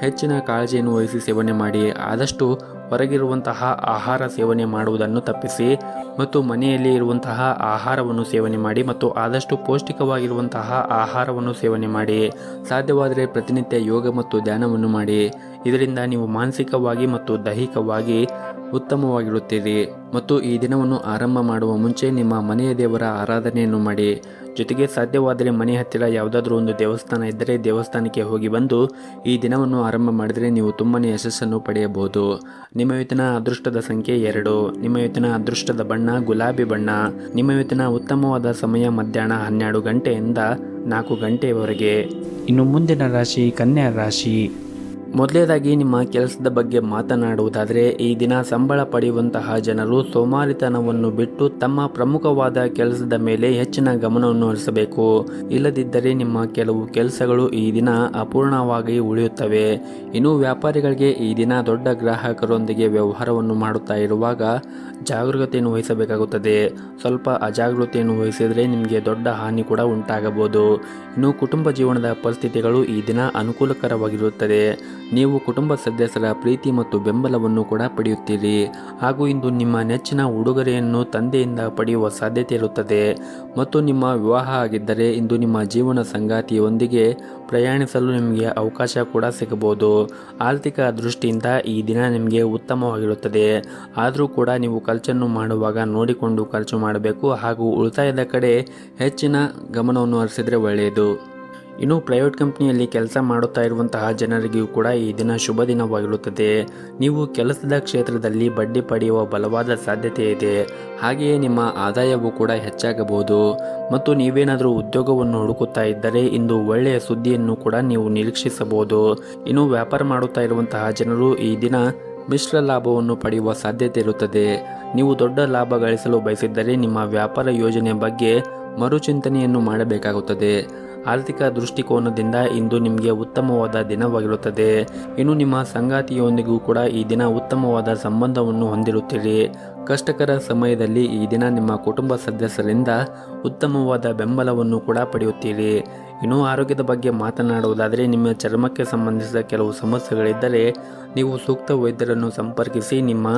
Speaker 1: ಹೆಚ್ಚಿನ ಕಾಳಜಿಯನ್ನು ವಹಿಸಿ ಸೇವನೆ ಮಾಡಿ. ಆದಷ್ಟು ಹೊರಗಿರುವಂತಹ ಆಹಾರ ಸೇವನೆ ಮಾಡುವುದನ್ನು ತಪ್ಪಿಸಿ ಮತ್ತು ಮನೆಯಲ್ಲಿ ಇರುವಂತಹ ಆಹಾರವನ್ನು ಸೇವನೆ ಮಾಡಿ ಮತ್ತು ಆದಷ್ಟು ಪೌಷ್ಟಿಕವಾಗಿರುವಂತಹ ಆಹಾರವನ್ನು ಸೇವನೆ ಮಾಡಿ ಸಾಧ್ಯವಾದರೆ ಪ್ರತಿನಿತ್ಯ ಯೋಗ ಮತ್ತು ಧ್ಯಾನವನ್ನು ಮಾಡಿ. ಇದರಿಂದ ನೀವು ಮಾನಸಿಕವಾಗಿ ಮತ್ತು ದೈಹಿಕವಾಗಿ ಉತ್ತಮವಾಗಿರುತ್ತೀರಿ. ಮತ್ತು ಈ ದಿನವನ್ನು ಆರಂಭ ಮಾಡುವ ಮುಂಚೆ ನಿಮ್ಮ ಮನೆಯ ದೇವರ ಆರಾಧನೆಯನ್ನು ಮಾಡಿ. ಜೊತೆಗೆ ಸಾಧ್ಯವಾದರೆ ಮನೆ ಹತ್ತಿರ ಯಾವುದಾದ್ರೂ ಒಂದು ದೇವಸ್ಥಾನ ಇದ್ದರೆ ದೇವಸ್ಥಾನಕ್ಕೆ ಹೋಗಿ ಬಂದು ಈ ದಿನವನ್ನು ಆರಂಭ ಮಾಡಿದರೆ ನೀವು ತುಂಬಾ ಯಶಸ್ಸನ್ನು ಪಡೆಯಬಹುದು. ನಿಮ್ಮ ವೇತನ ಅದೃಷ್ಟದ ಸಂಖ್ಯೆ ಎರಡು. ನಿಮ್ಮ ವೇತನ ಅದೃಷ್ಟದ ಬಣ್ಣ ಗುಲಾಬಿ ಬಣ್ಣ. ನಿಮ್ಮ ವೇತನ ಉತ್ತಮವಾದ ಸಮಯ ಮಧ್ಯಾಹ್ನ ಹನ್ನೆರಡು ಗಂಟೆಯಿಂದ ನಾಲ್ಕು ಗಂಟೆಯವರೆಗೆ ಇನ್ನು ಮುಂದಿನ ರಾಶಿ ಕನ್ಯಾ ರಾಶಿ. ಮೊದಲನೇದಾಗಿ ನಿಮ್ಮ ಕೆಲಸದ ಬಗ್ಗೆ ಮಾತನಾಡುವುದಾದರೆ, ಈ ದಿನ ಸಂಬಳ ಪಡೆಯುವಂತಹ ಜನರು ಸೋಮಾರಿತನವನ್ನು ಬಿಟ್ಟು ತಮ್ಮ ಪ್ರಮುಖವಾದ ಕೆಲಸದ ಮೇಲೆ ಹೆಚ್ಚಿನ ಗಮನವನ್ನು ಹರಿಸಬೇಕು. ಇಲ್ಲದಿದ್ದರೆ ನಿಮ್ಮ ಕೆಲವು ಕೆಲಸಗಳು ಈ ದಿನ ಅಪೂರ್ಣವಾಗಿ ಉಳಿಯುತ್ತವೆ. ಇನ್ನು ವ್ಯಾಪಾರಿಗಳಿಗೆ ಈ ದಿನ ದೊಡ್ಡ ಗ್ರಾಹಕರೊಂದಿಗೆ ವ್ಯವಹಾರವನ್ನು ಮಾಡುತ್ತಾ ಇರುವಾಗ ಜಾಗರೂಕತೆಯನ್ನು ವಹಿಸಬೇಕಾಗುತ್ತದೆ. ಸ್ವಲ್ಪ ಅಜಾಗೃತೆಯನ್ನು ವಹಿಸಿದರೆ ನಿಮಗೆ ದೊಡ್ಡ ಹಾನಿ ಕೂಡ ಉಂಟಾಗಬಹುದು. ಇನ್ನು ಕುಟುಂಬ ಜೀವನದ ಪರಿಸ್ಥಿತಿಗಳು ಈ ದಿನ ಅನುಕೂಲಕರವಾಗಿರುತ್ತದೆ. ನೀವು ಕುಟುಂಬ ಸದಸ್ಯರ ಪ್ರೀತಿ ಮತ್ತು ಬೆಂಬಲವನ್ನು ಕೂಡ ಪಡೆಯುತ್ತೀರಿ. ಹಾಗೂ ಇಂದು ನಿಮ್ಮ ನೆಚ್ಚಿನ ಉಡುಗೊರೆಯನ್ನು ತಂದೆಯಿಂದ ಪಡೆಯುವ ಸಾಧ್ಯತೆ ಇರುತ್ತದೆ. ಮತ್ತು ನಿಮ್ಮ ವಿವಾಹ ಆಗಿದ್ದರೆ ಇಂದು ನಿಮ್ಮ ಜೀವನ ಸಂಗಾತಿಯೊಂದಿಗೆ ಪ್ರಯಾಣಿಸಲು ನಿಮಗೆ ಅವಕಾಶ ಕೂಡ ಸಿಗಬಹುದು. ಆರ್ಥಿಕ ದೃಷ್ಟಿಯಿಂದ ಈ ದಿನ ನಿಮಗೆ ಉತ್ತಮವಾಗಿರುತ್ತದೆ. ಆದರೂ ಕೂಡ ನೀವು ಖರ್ಚನ್ನು ಮಾಡುವಾಗ ನೋಡಿಕೊಂಡು ಖರ್ಚು ಮಾಡಬೇಕು ಹಾಗೂ ಉಳಿತಾಯದ ಕಡೆ ಹೆಚ್ಚಿನ ಗಮನವನ್ನು ಹರಿಸಿದರೆ ಒಳ್ಳೆಯದು. ಇನ್ನು ಪ್ರೈವೇಟ್ ಕಂಪ್ನಿಯಲ್ಲಿ ಕೆಲಸ ಮಾಡುತ್ತಾ ಇರುವಂತಹ ಜನರಿಗೂ ಕೂಡ ಈ ದಿನ ಶುಭ ದಿನವಾಗಿರುತ್ತದೆ. ನೀವು ಕೆಲಸದ ಕ್ಷೇತ್ರದಲ್ಲಿ ಬಡ್ಡಿ ಪಡೆಯುವ ಬಲವಾದ ಸಾಧ್ಯತೆ ಇದೆ. ಹಾಗೆಯೇ ನಿಮ್ಮ ಆದಾಯವೂ ಕೂಡ ಹೆಚ್ಚಾಗಬಹುದು. ಮತ್ತು ನೀವೇನಾದರೂ ಉದ್ಯೋಗವನ್ನು ಹುಡುಕುತ್ತಾ ಇದ್ದರೆ ಇಂದು ಒಳ್ಳೆಯ ಸುದ್ದಿಯನ್ನು ಕೂಡ ನೀವು ನಿರೀಕ್ಷಿಸಬಹುದು. ಇನ್ನು ವ್ಯಾಪಾರ ಮಾಡುತ್ತಾ ಇರುವಂತಹ ಜನರು ಈ ದಿನ ಮಿಶ್ರ ಲಾಭವನ್ನು ಪಡೆಯುವ ಸಾಧ್ಯತೆ ಇರುತ್ತದೆ. ನೀವು ದೊಡ್ಡ ಲಾಭ ಗಳಿಸಲು ಬಯಸಿದ್ದರೆ ನಿಮ್ಮ ವ್ಯಾಪಾರ ಯೋಜನೆ ಬಗ್ಗೆ ಮರುಚಿಂತನೆಯನ್ನು ಮಾಡಬೇಕಾಗುತ್ತದೆ. ಆರ್ಥಿಕ ದೃಷ್ಟಿಕೋನದಿಂದ ಇಂದು ನಿಮಗೆ ಉತ್ತಮವಾದ ದಿನವಾಗಿರುತ್ತದೆ. ಇನ್ನು ನಿಮ್ಮ ಸಂಗಾತಿಯೊಂದಿಗೂ ಕೂಡ ಈ ದಿನ ಉತ್ತಮವಾದ ಸಂಬಂಧವನ್ನು ಹೊಂದಿರುತ್ತೀರಿ. ಕಷ್ಟಕರ ಸಮಯದಲ್ಲಿ ಈ ದಿನ ನಿಮ್ಮ ಕುಟುಂಬ ಸದಸ್ಯರಿಂದ ಉತ್ತಮವಾದ ಬೆಂಬಲವನ್ನು ಕೂಡ ಪಡೆಯುತ್ತೀರಿ. ಇನ್ನು ಆರೋಗ್ಯದ ಬಗ್ಗೆ ಮಾತನಾಡುವುದಾದರೆ ನಿಮ್ಮ ಚರ್ಮಕ್ಕೆ ಸಂಬಂಧಿಸಿದ ಕೆಲವು ಸಮಸ್ಯೆಗಳಿದ್ದರೆ ನೀವು ಸೂಕ್ತ ವೈದ್ಯರನ್ನು ಸಂಪರ್ಕಿಸಿ ನಿಮ್ಮ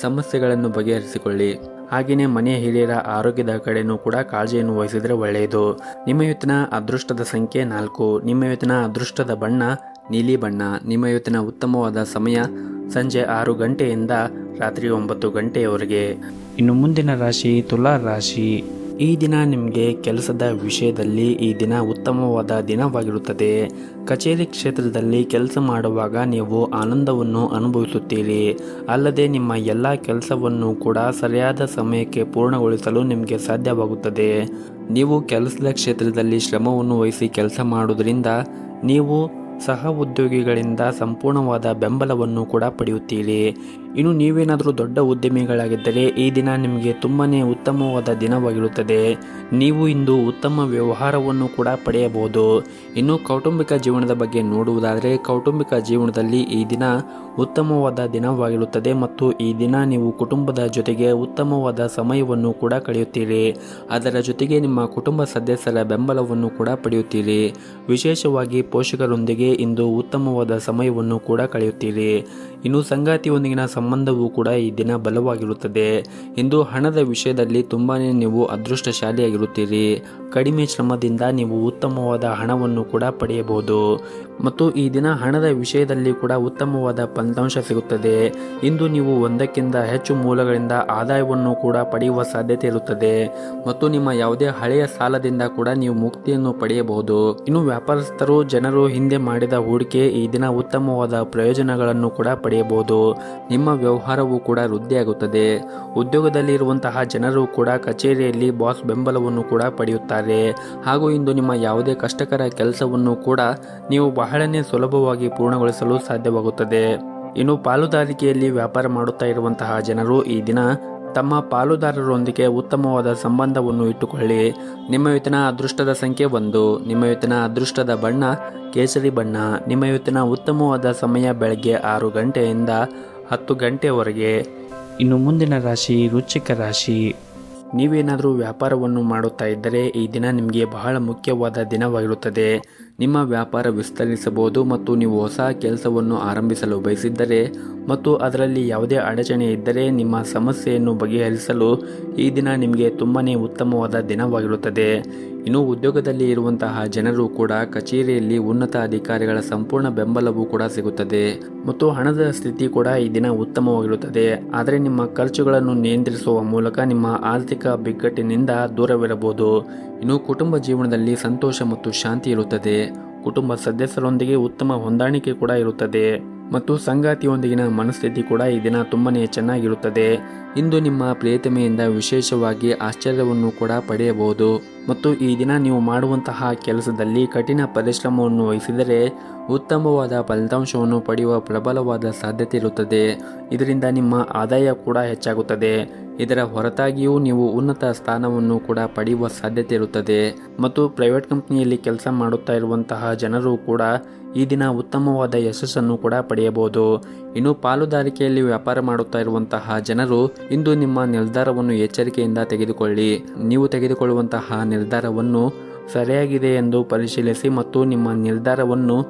Speaker 1: ಸಮಸ್ಯೆಗಳನ್ನು ಬಗೆಹರಿಸಿಕೊಳ್ಳಿ. ಹಾಗೆಯೇ ಮನೆಯ ಹಿರಿಯರ ಆರೋಗ್ಯದ ಕಡೆಯೂ ಕೂಡ ಕಾಳಜಿಯನ್ನು ವಹಿಸಿದರೆ ಒಳ್ಳೆಯದು. ನಿಮ್ಮ ಇವತ್ತಿನ ಅದೃಷ್ಟದ ಸಂಖ್ಯೆ ನಾಲ್ಕು. ನಿಮ್ಮ ಇವತ್ತಿನ ಅದೃಷ್ಟದ ಬಣ್ಣ ನೀಲಿ ಬಣ್ಣ. ನಿಮ್ಮ ಇವತ್ತಿನ ಉತ್ತಮವಾದ ಸಮಯ ಸಂಜೆ ಆರು ಗಂಟೆಯಿಂದ ರಾತ್ರಿ ಒಂಬತ್ತು ಗಂಟೆಯವರೆಗೆ. ಇನ್ನು ಮುಂದಿನ ರಾಶಿ ತುಲಾ ರಾಶಿ. ಈ ದಿನ ನಿಮಗೆ ಕೆಲಸದ ವಿಷಯದಲ್ಲಿ ಈ ದಿನ ಉತ್ತಮವಾದ ದಿನವಾಗಿರುತ್ತದೆ. ಕಚೇರಿ ಕ್ಷೇತ್ರದಲ್ಲಿ ಕೆಲಸ ಮಾಡುವಾಗ ನೀವು ಆನಂದವನ್ನು ಅನುಭವಿಸುತ್ತೀರಿ. ಅಲ್ಲದೆ ನಿಮ್ಮ ಎಲ್ಲ ಕೆಲಸವನ್ನು ಕೂಡ ಸರಿಯಾದ ಸಮಯಕ್ಕೆ ಪೂರ್ಣಗೊಳಿಸಲು ನಿಮಗೆ ಸಾಧ್ಯವಾಗುತ್ತದೆ. ನೀವು ಕೆಲಸದ ಕ್ಷೇತ್ರದಲ್ಲಿ ಶ್ರಮವನ್ನು ವಹಿಸಿ ಕೆಲಸ ಮಾಡುವುದರಿಂದ ನೀವು ಸಹ ಉದ್ಯೋಗಿಗಳಿಂದ ಸಂಪೂರ್ಣವಾದ ಬೆಂಬಲವನ್ನು ಕೂಡ ಪಡೆಯುತ್ತೀರಿ. ಇನ್ನು ನೀವೇನಾದರೂ ದೊಡ್ಡ ಉದ್ಯಮಿಗಳಾಗಿದ್ದರೆ ಈ ದಿನ ನಿಮಗೆ ತುಂಬಾ ಉತ್ತಮವಾದ ದಿನವಾಗಿರುತ್ತದೆ. ನೀವು ಇಂದು ಉತ್ತಮ ವ್ಯವಹಾರವನ್ನು ಕೂಡ ಪಡೆಯಬಹುದು. ಇನ್ನು ಕೌಟುಂಬಿಕ ಜೀವನದ ಬಗ್ಗೆ ನೋಡುವುದಾದರೆ ಕೌಟುಂಬಿಕ ಜೀವನದಲ್ಲಿ ಈ ದಿನ ಉತ್ತಮವಾದ ದಿನವಾಗಿರುತ್ತದೆ ಮತ್ತು ಈ ದಿನ ನೀವು ಕುಟುಂಬದ ಜೊತೆಗೆ ಉತ್ತಮವಾದ ಸಮಯವನ್ನು ಕೂಡ ಕಳೆಯುತ್ತೀರಿ. ಅದರ ಜೊತೆಗೆ ನಿಮ್ಮ ಕುಟುಂಬ ಸದಸ್ಯರ ಬೆಂಬಲವನ್ನು ಕೂಡ ಪಡೆಯುತ್ತೀರಿ. ವಿಶೇಷವಾಗಿ ಪೋಷಕರೊಂದಿಗೆ ಇಂದು ಉತ್ತಮವಾದ ಸಮಯವನ್ನು ಕೂಡ ಕಳೆಯುತ್ತೀರಿ. ಇನ್ನು ಸಂಗಾತಿಯೊಂದಿಗಿನ ಸಂಬಂಧವೂ ಕೂಡ ಈ ದಿನ ಬಲವಾಗಿರುತ್ತದೆ. ಇಂದು ಹಣದ ವಿಷಯದಲ್ಲಿ ತುಂಬಾ ನೀವು ಅದೃಷ್ಟಶಾಲಿಯಾಗಿರುತ್ತೀರಿ. ಕಡಿಮೆ ಶ್ರಮದಿಂದ ನೀವು ಉತ್ತಮವಾದ ಹಣವನ್ನು ಕೂಡ ಪಡೆಯಬಹುದು. ಮತ್ತು ಈ ದಿನ ಹಣದ ವಿಷಯದಲ್ಲಿ ಕೂಡ ಉತ್ತಮವಾದ ಫಲಿತಾಂಶ ಸಿಗುತ್ತದೆ. ಇಂದು ನೀವು ಒಂದಕ್ಕಿಂತ ಹೆಚ್ಚು ಮೂಲಗಳಿಂದ ಆದಾಯವನ್ನು ಕೂಡ ಪಡೆಯುವ ಸಾಧ್ಯತೆ ಇರುತ್ತದೆ. ಮತ್ತು ನಿಮ್ಮ ಯಾವುದೇ ಹಳೆಯ ಸಾಲದಿಂದ ಕೂಡ ನೀವು ಮುಕ್ತಿಯನ್ನು ಪಡೆಯಬಹುದು. ಇನ್ನು ವ್ಯಾಪಾರಸ್ಥರು, ಜನರು ಹಿಂದೆ ಮಾಡಿದ ಹೂಡಿಕೆ ಈ ದಿನ ಉತ್ತಮವಾದ ಪ್ರಯೋಜನಗಳನ್ನು ಕೂಡ ಪಡೆಯಬಹುದು. ನಿಮ್ಮ ವ್ಯವಹಾರವು ಕೂಡ ವೃದ್ಧಿಯಾಗುತ್ತದೆ. ಉದ್ಯೋಗದಲ್ಲಿ ಇರುವಂತಹ ಜನರು ಕೂಡ ಕಚೇರಿಯಲ್ಲಿ ಬಾಸ್ ಬೆಂಬಲವನ್ನು ಕೂಡ ಪಡೆಯುತ್ತಾರೆ. ಹಾಗೂ ಇಂದು ನಿಮ್ಮ ಯಾವುದೇ ಕಷ್ಟಕರ ಕೆಲಸವನ್ನು ಕೂಡ ನೀವು ಬಹಳನೇ ಸುಲಭವಾಗಿ ಪೂರ್ಣಗೊಳಿಸಲು ಸಾಧ್ಯವಾಗುತ್ತದೆ. ಇನ್ನು ಪಾಲುದಾರಿಕೆಯಲ್ಲಿ ವ್ಯಾಪಾರ ಮಾಡುತ್ತಾ ಇರುವಂತಹ ಜನರು ಈ ದಿನ ತಮ್ಮ ಪಾಲುದಾರರೊಂದಿಗೆ ಉತ್ತಮವಾದ ಸಂಬಂಧವನ್ನು ಇಟ್ಟುಕೊಳ್ಳಿ. ನಿಮ್ಮ ಇವತ್ತಿನ ಅದೃಷ್ಟದ ಸಂಖ್ಯೆ ಒಂದು. ನಿಮ್ಮ ಯುತ್ತಿನ ಅದೃಷ್ಟದ ಬಣ್ಣ ಕೇಸರಿ ಬಣ್ಣ. ನಿಮ್ಮ ಯುತ್ತಿನ ಉತ್ತಮವಾದ ಸಮಯ ಬೆಳಗ್ಗೆ ಆರು ಗಂಟೆಯಿಂದ ಹತ್ತು ಗಂಟೆವರೆಗೆ. ಇನ್ನು ಮುಂದಿನ ರಾಶಿ ರುಚಿಕ ರಾಶಿ. ನೀವೇನಾದರೂ ವ್ಯಾಪಾರವನ್ನು ಮಾಡುತ್ತಾ ಇದ್ದರೆ ಈ ದಿನ ನಿಮಗೆ ಬಹಳ ಮುಖ್ಯವಾದ ದಿನವಾಗಿರುತ್ತದೆ. ನಿಮ್ಮ ವ್ಯಾಪಾರ ವಿಸ್ತರಿಸಬಹುದು ಮತ್ತು ನೀವು ಹೊಸ ಕೆಲಸವನ್ನು ಆರಂಭಿಸಲು ಬಯಸಿದ್ದರೆ ಮತ್ತು ಅದರಲ್ಲಿ ಯಾವುದೇ ಅಡಚಣೆ ಇದ್ದರೆ ನಿಮ್ಮ ಸಮಸ್ಯೆಯನ್ನು ಬಗೆಹರಿಸಲು ಈ ದಿನ ನಿಮಗೆ ತುಂಬಾ ಉತ್ತಮವಾದ ದಿನವಾಗಿರುತ್ತದೆ. ಇನ್ನು ಉದ್ಯೋಗದಲ್ಲಿ ಇರುವಂತಹ ಜನರು ಕೂಡ ಕಚೇರಿಯಲ್ಲಿ ಉನ್ನತ ಅಧಿಕಾರಿಗಳ ಸಂಪೂರ್ಣ ಬೆಂಬಲವೂ ಕೂಡ ಸಿಗುತ್ತದೆ ಮತ್ತು ಹಣದ ಸ್ಥಿತಿ ಕೂಡ ಈ ದಿನ ಉತ್ತಮವಾಗಿರುತ್ತದೆ. ಆದರೆ ನಿಮ್ಮ ಖರ್ಚುಗಳನ್ನು ನಿಯಂತ್ರಿಸುವ ಮೂಲಕ ನಿಮ್ಮ ಆರ್ಥಿಕ ಬಿಕ್ಕಟ್ಟಿನಿಂದ ದೂರವಿರಬಹುದು. ಇನ್ನು ಕುಟುಂಬ ಜೀವನದಲ್ಲಿ ಸಂತೋಷ ಮತ್ತು ಶಾಂತಿ ಇರುತ್ತದೆ. ಕುಟುಂಬ ಸದಸ್ಯರೊಂದಿಗೆ ಉತ್ತಮ ಹೊಂದಾಣಿಕೆ ಕೂಡ ಇರುತ್ತದೆ. ಮತ್ತು ಸಂಗಾತಿಯೊಂದಿಗಿನ ಮನಸ್ಥಿತಿ ಕೂಡ ಈ ದಿನ ತುಂಬನೇ ಚೆನ್ನಾಗಿರುತ್ತದೆ. ಇಂದು ನಿಮ್ಮ ಪ್ರಿಯತಮೆಯಿಂದ ವಿಶೇಷವಾಗಿ ಆಶ್ಚರ್ಯವನ್ನು ಕೂಡ ಪಡೆಯಬಹುದು. ಮತ್ತು ಈ ದಿನ ನೀವು ಮಾಡುವಂತಹ ಕೆಲಸದಲ್ಲಿ ಕಠಿಣ ಪರಿಶ್ರಮವನ್ನು ವಹಿಸಿದರೆ ಉತ್ತಮವಾದ ಫಲಿತಾಂಶವನ್ನು ಪಡೆಯುವ ಪ್ರಬಲವಾದ ಸಾಧ್ಯತೆ ಇರುತ್ತದೆ. ಇದರಿಂದ ನಿಮ್ಮ ಆದಾಯ ಕೂಡ ಹೆಚ್ಚಾಗುತ್ತದೆ. ಇದರ ಹೊರತಾಗಿಯೂ ನೀವು ಉನ್ನತ ಸ್ಥಾನವನ್ನು ಕೂಡ ಪಡೆಯುವ ಸಾಧ್ಯತೆ ಇರುತ್ತದೆ. ಮತ್ತು ಪ್ರೈವೇಟ್ ಕಂಪ್ನಿಯಲ್ಲಿ ಕೆಲಸ ಮಾಡುತ್ತಾ ಇರುವಂತಹ ಜನರು ಕೂಡ ಈ ದಿನ ಉತ್ತಮವಾದ ಯಶಸ್ಸನ್ನು ಕೂಡ ಪಡೆಯಬಹುದು. ಇನ್ನು ಪಾಲುದಾರಿಕೆಯಲ್ಲಿ ವ್ಯಾಪಾರ ಮಾಡುತ್ತಾ ಇರುವಂತಹ ಜನರು ಇಂದು ನಿಮ್ಮ ನಿರ್ಧಾರವನ್ನು ಎಚ್ಚರಿಕೆಯಿಂದ ತೆಗೆದುಕೊಳ್ಳಿ. ನೀವು ತೆಗೆದುಕೊಳ್ಳುವಂತಹ ನಿರ್ಧಾರವನ್ನು ಸರಿಯಾಗಿದೆ ಎಂದು ಪರಿಶೀಲಿಸಿ ಮತ್ತು ನಿಮ್ಮ ನಿರ್ಧಾರವನ್ನು